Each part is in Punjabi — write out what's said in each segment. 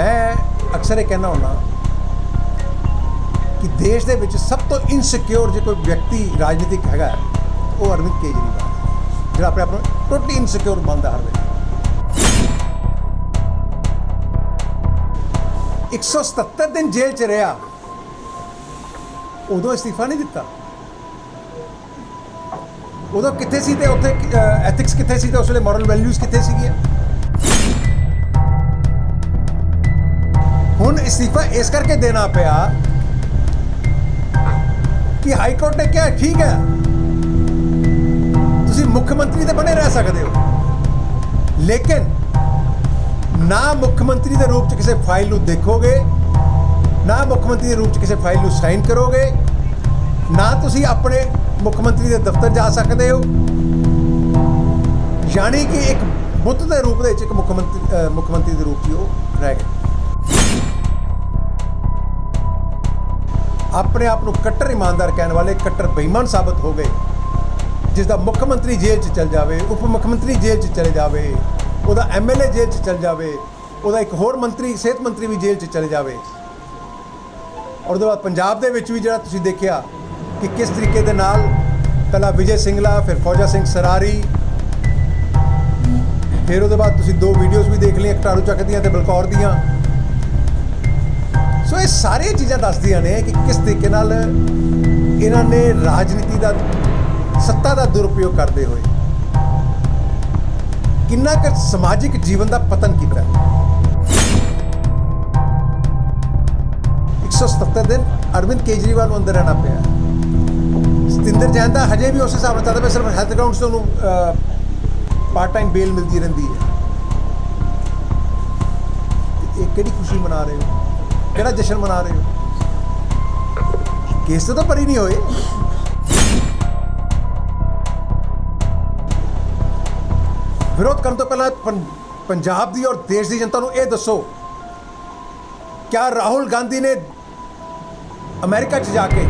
ਮੈਂ ਅਕਸਰ ਇਹ ਕਹਿੰਦਾ ਹੁੰਦਾ ਕਿ ਦੇਸ਼ ਦੇ ਵਿੱਚ ਸਭ ਤੋਂ ਇਨਸਿਕਿਉਰ ਜੇ ਕੋਈ ਵਿਅਕਤੀ ਰਾਜਨੀਤਿਕ ਹੈਗਾ, ਉਹ ਅਰਵਿੰਦ ਕੇਜਰੀਵਾਲ ਜਿਹੜਾ ਆਪਣੇ ਆਪ ਨੂੰ ਟੋਟਲੀ ਇਨਸਿਕਿਉਰ ਮੰਨਦਾ ਹਰ ਵੇਲੇ। 177 ਦਿਨ ਜੇਲ੍ਹ 'ਚ ਰਿਹਾ, ਉਦੋਂ ਅਸਤੀਫਾ ਨਹੀਂ ਦਿੱਤਾ। ਉਦੋਂ ਕਿੱਥੇ ਸੀ ਤੇ ਉੱਥੇ ਐਥਿਕਸ ਕਿੱਥੇ ਸੀ ਤੇ ਉਸ ਵੇਲੇ ਮੋਰਲ ਵੈਲਿਊਜ਼ ਕਿੱਥੇ ਸੀਗੀਆਂ? ਹੁਣ ਅਸਤੀਫਾ ਇਸ ਕਰਕੇ ਦੇਣਾ ਪਿਆ ਕਿ ਹਾਈ ਕੋਰਟ ਨੇ ਕਿਹਾ, ਠੀਕ ਹੈ। ਤੁਸੀਂ ਮੁੱਖ ਮੰਤਰੀ ਦੇ ਬਣੇ ਰਹਿ ਸਕਦੇ ਹੋ। ਲੇਕਿਨ ਨਾ ਮੁੱਖ ਮੰਤਰੀ ਦੇ ਰੂਪ ਚ ਕਿਸੇ ਫਾਈਲ ਨੂੰ ਦੇਖੋਗੇ, ਨਾ ਮੁੱਖ ਮੰਤਰੀ ਦੇ ਰੂਪ ਚ ਕਿਸੇ ਫਾਈਲ ਨੂੰ ਸਾਈਨ ਕਰੋਗੇ, ਨਾ ਤੁਸੀਂ ਆਪਣੇ ਮੁੱਖ ਮੰਤਰੀ ਦੇ ਦਫ਼ਤਰ ਜਾ ਸਕਦੇ ਹੋ। ਯਾਨੀ ਕਿ ਇੱਕ ਬੁੱਤ ਦੇ ਰੂਪ ਦੇ ਵਿੱਚ ਇੱਕ ਮੁੱਖ ਮੰਤਰੀ ਮੁੱਖ ਮੰਤਰੀ ਦੇ ਰੂਪ 'ਚ ਉਹ ਰਹਿ ਗਏ। ਆਪਣੇ ਆਪ ਨੂੰ ਕੱਟਰ ਇਮਾਨਦਾਰ ਕਹਿਣ ਵਾਲੇ ਕੱਟਰ ਬੇਈਮਾਨ ਸਾਬਤ ਹੋ ਗਏ। ਜਿਸ ਦਾ ਮੁੱਖ ਮੰਤਰੀ ਜੇਲ੍ਹ 'ਚ ਚਲ ਜਾਵੇ, ਉਪ ਮੁੱਖ ਮੰਤਰੀ ਜੇਲ੍ਹ 'ਚ ਚਲੇ ਜਾਵੇ, ਉਹਦਾ ਐਮਐਲਏ ਜੇਲ੍ਹ 'ਚ ਚਲ ਜਾਵੇ, ਉਹਦਾ ਇੱਕ ਹੋਰ ਮੰਤਰੀ, ਸਿਹਤ ਮੰਤਰੀ ਵੀ ਜੇਲ੍ਹ 'ਚ ਚਲੇ ਜਾਵੇ। ਔਰ ਉਹਦੇ ਬਾਅਦ ਪੰਜਾਬ ਦੇ ਵਿੱਚ ਵੀ ਜਿਹੜਾ ਤੁਸੀਂ ਦੇਖਿਆ ਕਿ ਕਿਸ ਤਰੀਕੇ ਦੇ ਨਾਲ ਪਹਿਲਾਂ ਵਿਜੇ ਸਿੰਗਲਾ, ਫਿਰ ਫੌਜਾ ਸਿੰਘ ਸਰਾਰੀ, ਫਿਰ ਉਹਦੇ ਬਾਅਦ ਤੁਸੀਂ ਦੋ ਵੀਡੀਓਜ਼ ਵੀ ਦੇਖ ਲਈਆਂ ਘਟਾਰੂ ਚੱਕ ਦੀਆਂ ਤੇ ਬਲਕੌਰ ਦੀਆਂ। ਸੋ ਇਹ ਸਾਰੀਆਂ ਚੀਜ਼ਾਂ ਦੱਸਦੀਆਂ ਨੇ ਕਿ ਕਿਸ ਤਰੀਕੇ ਨਾਲ ਇਹਨਾਂ ਨੇ ਰਾਜਨੀਤੀ ਦਾ, ਸੱਤਾ ਦਾ ਦੁਰਉਪਯੋਗ ਕਰਦੇ ਹੋਏ ਕਿੰਨਾ ਕੁ ਸਮਾਜਿਕ ਜੀਵਨ ਦਾ ਪਤਨ ਕੀਤਾ। ਹੈ 177 ਦਿਨ ਅਰਵਿੰਦ ਕੇਜਰੀਵਾਲ ਨੂੰ ਅੰਦਰ ਰਹਿਣਾ ਪਿਆ। ਸਤਿੰਦਰ ਜੈਨ ਦਾ ਹਜੇ ਵੀ ਉਸ ਹਿਸਾਬ ਨਾਲ ਚੱਲਦਾ ਪਿਆ, ਸਿਰਫ ਹੈਲਥ ਗਰਾਊਂਡਸ ਤੋਂ ਉਹਨੂੰ ਪਾਰਟ ਟਾਈਮ ਬੇਲ ਮਿਲਦੀ ਰਹਿੰਦੀ ਹੈ। ਇਹ ਕਿਹੜੀ ਖੁਸ਼ੀ ਮਨਾ ਰਹੇ ਹੋ? ਕਿਹੜਾ ਜਸ਼ਨ ਮਨਾ ਰਹੇ ਹੋ? ਕੇਸ ਤਾਂ ਪਰੀ ਨਹੀਂ ਹੋਏ। ਵਿਰੋਧ ਕਰਨ ਤੋਂ ਪਹਿਲਾਂ ਪੰਜਾਬ ਦੀ ਔਰ ਦੇਸ਼ ਦੀ ਜਨਤਾ ਨੂੰ ਇਹ ਦੱਸੋ, ਕਿਆ ਰਾਹੁਲ ਗਾਂਧੀ ਨੇ ਅਮਰੀਕਾ 'ਚ ਜਾ ਕੇ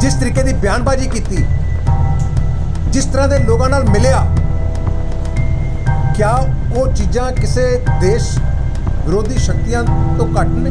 ਜਿਸ ਤਰੀਕੇ ਦੀ ਬਿਆਨਬਾਜ਼ੀ ਕੀਤੀ, ਜਿਸ ਤਰ੍ਹਾਂ ਦੇ ਲੋਕਾਂ ਨਾਲ ਮਿਲਿਆ, ਕਿਆ ਉਹ ਚੀਜ਼ਾਂ ਕਿਸੇ ਦੇਸ਼ ਵਿਰੋਧੀ ਸ਼ਕਤੀਆਂ ਤੋਂ ਘੱਟ ਨੇ।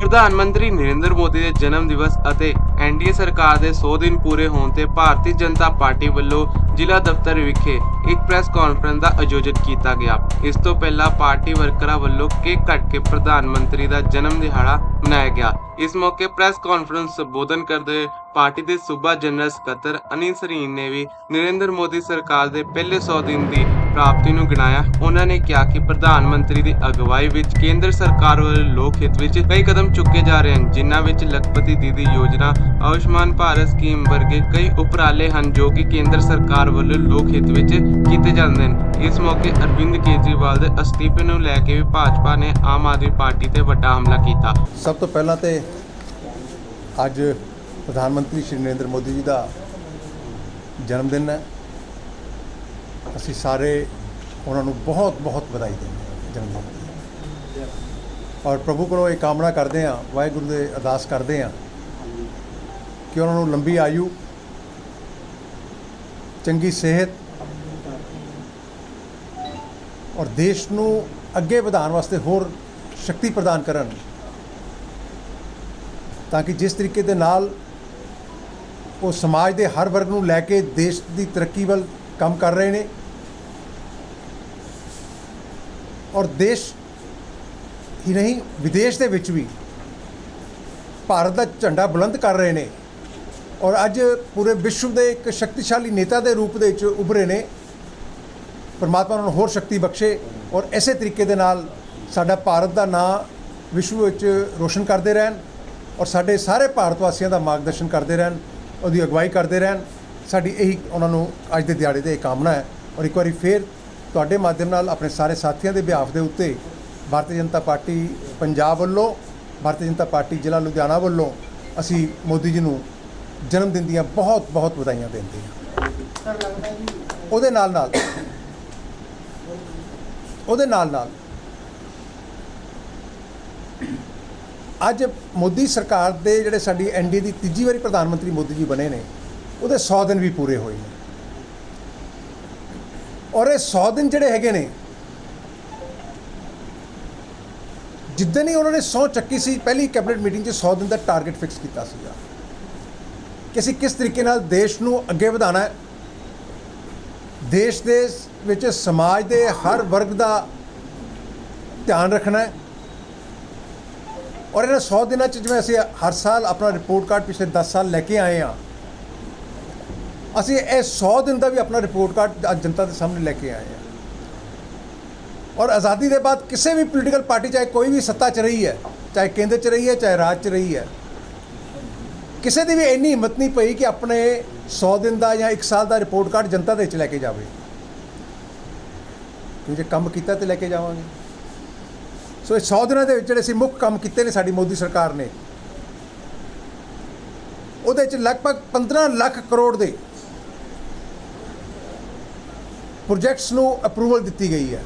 ਪ੍ਰਧਾਨ ਮੰਤਰੀ ਨਰਿੰਦਰ ਮੋਦੀ ਦੇ ਜਨਮ ਦਿਵਸ ਅਤੇ ਐਨਡੀਏ ਸਰਕਾਰ ਦੇ 100 ਦਿਨ ਪੂਰੇ ਹੋਣ ਤੇ ਭਾਰਤੀ ਜਨਤਾ ਪਾਰਟੀ ਵੱਲੋਂ ਜ਼ਿਲ੍ਹਾ ਦਫ਼ਤਰ ਵਿਖੇ ਇੱਕ ਪ੍ਰੈਸ ਕਾਨਫਰੰਸ ਦਾ ਆਯੋਜਨ ਕੀਤਾ ਗਿਆ। ਇਸ ਤੋਂ ਪਹਿਲਾਂ ਪਾਰਟੀ ਵਰਕਰਾਂ ਵੱਲੋਂ ਕੇਕ ਕੱਟ ਕੇ ਪ੍ਰਧਾਨ ਮੰਤਰੀ ਦਾ ਜਨਮ ਦਿਹਾੜਾ ਮਨਾਇਆ ਗਿਆ। ਇਸ ਮੌਕੇ ਪ੍ਰੈਸ ਕਾਨਫਰੰਸ ਸੰਬੋਧਨ ਕਰਦੇ ਹੋਏ ਪਾਰਟੀ ਦੇ ਸੂਬਾ ਜਨਰਲ ਸਕੱਤਰ ਅਨਿਲ ਸਰੀਨ ਨੇ ਵੀ ਨਰਿੰਦਰ ਮੋਦੀ ਸਰਕਾਰ ਦੇ ਪਹਿਲੇ 100 ਦਿਨ ਦੀ ਪ੍ਰਾਪਤੀ ਨੂੰ ਗਿਣਾਇਆ। ਉਹਨਾਂ ਨੇ ਕਿਹਾ ਕਿ ਪ੍ਰਧਾਨ ਮੰਤਰੀ ਦੀ ਅਗਵਾਈ ਵਿੱਚ ਕੇਂਦਰ ਸਰਕਾਰ ਵੱਲੋਂ ਲੋਕ ਹਿੱਤ ਵਿੱਚ ਕਈ ਕਦਮ ਚੁੱਕੇ ਜਾ ਰਹੇ ਹਨ, ਜਿਨ੍ਹਾਂ ਵਿੱਚ ਲਖਪਤੀ ਦੀਦੀ ਯੋਜਨਾ, ਆਯੁਸ਼ਮਾਨ ਭਾਰਤ ਸਕੀਮ ਵਰਗੇ ਕਈ ਉਪਰਾਲੇ ਹਨ ਜੋ ਕਿ ਕੇਂਦਰ ਸਰਕਾਰ ਵੱਲੋਂ ਲੋਕ ਹਿੱਤ ਵਿੱਚ ਕੀਤੇ ਜਾਂਦੇ ਹਨ। ਇਸ ਮੌਕੇ ਅਰਵਿੰਦ ਕੇਜਰੀਵਾਲ ਦੇ ਅਸਤੀਫੇ ਨੂੰ ਲੈ ਕੇ ਵੀ ਭਾਜਪਾ ਨੇ ਆਮ ਆਦਮੀ ਪਾਰਟੀ ਤੇ ਵੱਡਾ ਹਮਲਾ ਕੀਤਾ। ਸਭ ਤੋਂ ਪਹਿਲਾਂ ਤੇ ਅੱਜ ਪ੍ਰਧਾਨ ਮੰਤਰੀ ਸ਼੍ਰੀ ਨਰਿੰਦਰ ਮੋਦੀ ਜੀ ਦਾ ਜਨਮ ਦਿਨ ਹੈ। ਅਸੀਂ ਸਾਰੇ ਉਹਨਾਂ ਨੂੰ ਬਹੁਤ ਬਹੁਤ ਵਧਾਈ ਦਿੰਦੇ ਹਾਂ ਜਨਮ ਦਿਨ ਦੀ। ਔਰ ਪ੍ਰਭੂ ਕੋਲੋਂ ਇਹ ਕਾਮਨਾ ਕਰਦੇ ਹਾਂ, ਵਾਹਿਗੁਰੂ ਦੇ ਅਰਦਾਸ ਕਰਦੇ ਹਾਂ ਕਿ ਉਹਨਾਂ ਨੂੰ ਲੰਬੀ ਆਯੂ, ਚੰਗੀ ਸਿਹਤ ਔਰ ਦੇਸ਼ ਨੂੰ ਅੱਗੇ ਵਧਾਉਣ ਵਾਸਤੇ ਹੋਰ ਸ਼ਕਤੀ ਪ੍ਰਦਾਨ ਕਰਨ। ਤਾਂ ਕਿ ਜਿਸ ਤਰੀਕੇ ਦੇ ਨਾਲ ਉਹ ਸਮਾਜ ਦੇ ਹਰ ਵਰਗ ਨੂੰ ਲੈ ਕੇ ਦੇਸ਼ ਦੀ ਤਰੱਕੀ ਵੱਲ ਕੰਮ ਕਰ ਰਹੇ ਨੇ ਔਰ ਦੇਸ਼ ਹੀ ਨਹੀਂ, ਵਿਦੇਸ਼ ਦੇ ਵਿੱਚ ਵੀ ਭਾਰਤ ਦਾ ਝੰਡਾ ਬੁਲੰਦ ਕਰ ਰਹੇ ਨੇ ਔਰ ਅੱਜ ਪੂਰੇ ਵਿਸ਼ਵ ਦੇ ਇੱਕ ਸ਼ਕਤੀਸ਼ਾਲੀ ਨੇਤਾ ਦੇ ਰੂਪ ਦੇ ਵਿੱਚ ਉਭਰੇ ਨੇ। ਪਰਮਾਤਮਾ ਨੂੰ ਹੋਰ ਸ਼ਕਤੀ ਬਖਸ਼ੇ ਔਰ ਇਸੇ ਤਰੀਕੇ ਦੇ ਨਾਲ ਸਾਡਾ ਭਾਰਤ ਦਾ ਨਾਂ ਵਿਸ਼ਵ ਵਿੱਚ ਰੋਸ਼ਨ ਕਰਦੇ ਰਹਿਣ। ਔਰ ਸਾਡੇ ਸਾਰੇ ਭਾਰਤ ਵਾਸੀਆਂ ਦਾ ਮਾਰਗਦਰਸ਼ਨ ਕਰਦੇ ਰਹਿਣ, ਉਹਦੀ ਅਗਵਾਈ ਕਰਦੇ ਰਹਿਣ। ਸਾਡੀ ਇਹੀ ਉਹਨਾਂ ਨੂੰ ਅੱਜ ਦੇ ਦਿਹਾੜੇ ਤੇ ਇਹ ਕਾਮਨਾ ਹੈ। ਔਰ ਇੱਕ ਵਾਰੀ ਫੇਰ ਤੁਹਾਡੇ ਮਾਧਿਅਮ ਨਾਲ ਆਪਣੇ ਸਾਰੇ ਸਾਥੀਆਂ ਦੇ ਬਿਹਾਫ ਦੇ ਉੱਤੇ ਭਾਰਤੀ ਜਨਤਾ ਪਾਰਟੀ ਪੰਜਾਬ ਵੱਲੋਂ, ਭਾਰਤੀ ਜਨਤਾ ਪਾਰਟੀ ਜ਼ਿਲ੍ਹਾ ਲੁਧਿਆਣਾ ਵੱਲੋਂ ਅਸੀਂ ਮੋਦੀ ਜੀ ਨੂੰ ਜਨਮ ਦਿਨ ਦੀਆਂ ਬਹੁਤ ਬਹੁਤ ਵਧਾਈਆਂ ਦਿੰਦੇ ਹਾਂ। ਉਹਦੇ ਨਾਲ ਨਾਲ, ਉਹਦੇ ਨਾਲ ਨਾਲ ਅੱਜ ਮੋਦੀ ਸਰਕਾਰ ਦੇ ਜਿਹੜੇ ਸਾਡੀ ਐਨਡੀ ਦੀ ਤੀਜੀ ਵਾਰੀ ਪ੍ਰਧਾਨ ਮੰਤਰੀ ਮੋਦੀ ਜੀ ਬਣੇ ਨੇ, ਉਹਦੇ 100 ਦਿਨ ਵੀ ਪੂਰੇ ਹੋਏ ਨੇ। ਔਰ ਇਹ 100 ਦਿਨ ਜਿਹੜੇ ਹੈਗੇ ਨੇ, ਜਿੱਦਣ ਹੀ ਉਹਨਾਂ ਨੇ 100 ਚੱਕੀ ਸੀ, ਪਹਿਲੀ ਕੈਬਨਿਟ ਮੀਟਿੰਗ 'ਚ 100 ਦਿਨ ਦਾ ਟਾਰਗੇਟ ਫਿਕਸ ਕੀਤਾ ਸੀਗਾ ਕਿ ਅਸੀਂ ਕਿਸ ਤਰੀਕੇ ਨਾਲ ਦੇਸ਼ ਨੂੰ ਅੱਗੇ ਵਧਾਉਣਾ ਹੈ। ਦੇਸ਼ ਦੇ ਵਿੱਚ ਸਮਾਜ ਦੇ ਹਰ ਵਰਗ ਦਾ ਧਿਆਨ ਰੱਖਣਾ ਹੈ। ਔਰ ਇਹਨਾਂ 100 ਦਿਨਾਂ 'ਚ ਜਿਵੇਂ ਅਸੀਂ ਹਰ ਸਾਲ ਆਪਣਾ ਰਿਪੋਰਟ ਕਾਰਡ ਪਿਛਲੇ 10 ਸਾਲ ਲੈ ਕੇ ਆਏ ਹਾਂ, ਅਸੀਂ ਇਹ 100 ਦਿਨ ਦਾ ਵੀ ਆਪਣਾ ਰਿਪੋਰਟ ਕਾਰਡ ਅੱਜ ਜਨਤਾ ਦੇ ਸਾਹਮਣੇ ਲੈ ਕੇ ਆਏ ਹਾਂ। ਔਰ ਆਜ਼ਾਦੀ ਦੇ ਬਾਅਦ ਕਿਸੇ ਵੀ ਪੋਲੀਟੀਕਲ ਪਾਰਟੀ ਚਾਹੇ ਕੋਈ ਵੀ ਸੱਤਾ 'ਚ ਰਹੀ ਹੈ, ਚਾਹੇ ਕੇਂਦਰ 'ਚ ਰਹੀ ਹੈ, ਚਾਹੇ ਰਾਜ 'ਚ ਰਹੀ ਹੈ, ਕਿਸੇ ਦੀ ਵੀ ਇੰਨੀ ਹਿੰਮਤ ਨਹੀਂ ਪਈ ਕਿ ਆਪਣੇ 100 ਦਿਨ ਦਾ ਜਾਂ 1 ਸਾਲ ਦਾ ਰਿਪੋਰਟ ਕਾਰਡ ਜਨਤਾ ਦੇ ਵਿੱਚ ਲੈ ਕੇ ਜਾਵੇ। ਕਿ ਜੇ ਕੰਮ ਕੀਤਾ ਤੇ ਲੈ ਕੇ ਜਾਵਾਂਗੇ। ਸੋ ਇਹ 100 ਦਿਨਾਂ ਦੇ ਵਿੱਚ ਜਿਹੜੇ ਅਸੀਂ ਮੁੱਖ ਕੰਮ ਕੀਤੇ ਨੇ ਸਾਡੀ ਮੋਦੀ ਸਰਕਾਰ ਨੇ। ਉਹਦੇ ਵਿੱਚ ਲਗਭਗ 15 ਲੱਖ ਕਰੋੜ ਦੇ ਪ੍ਰੋਜੈਕਟਸ ਨੂੰ ਅਪਰੂਵਲ ਦਿੱਤੀ ਗਈ ਹੈ।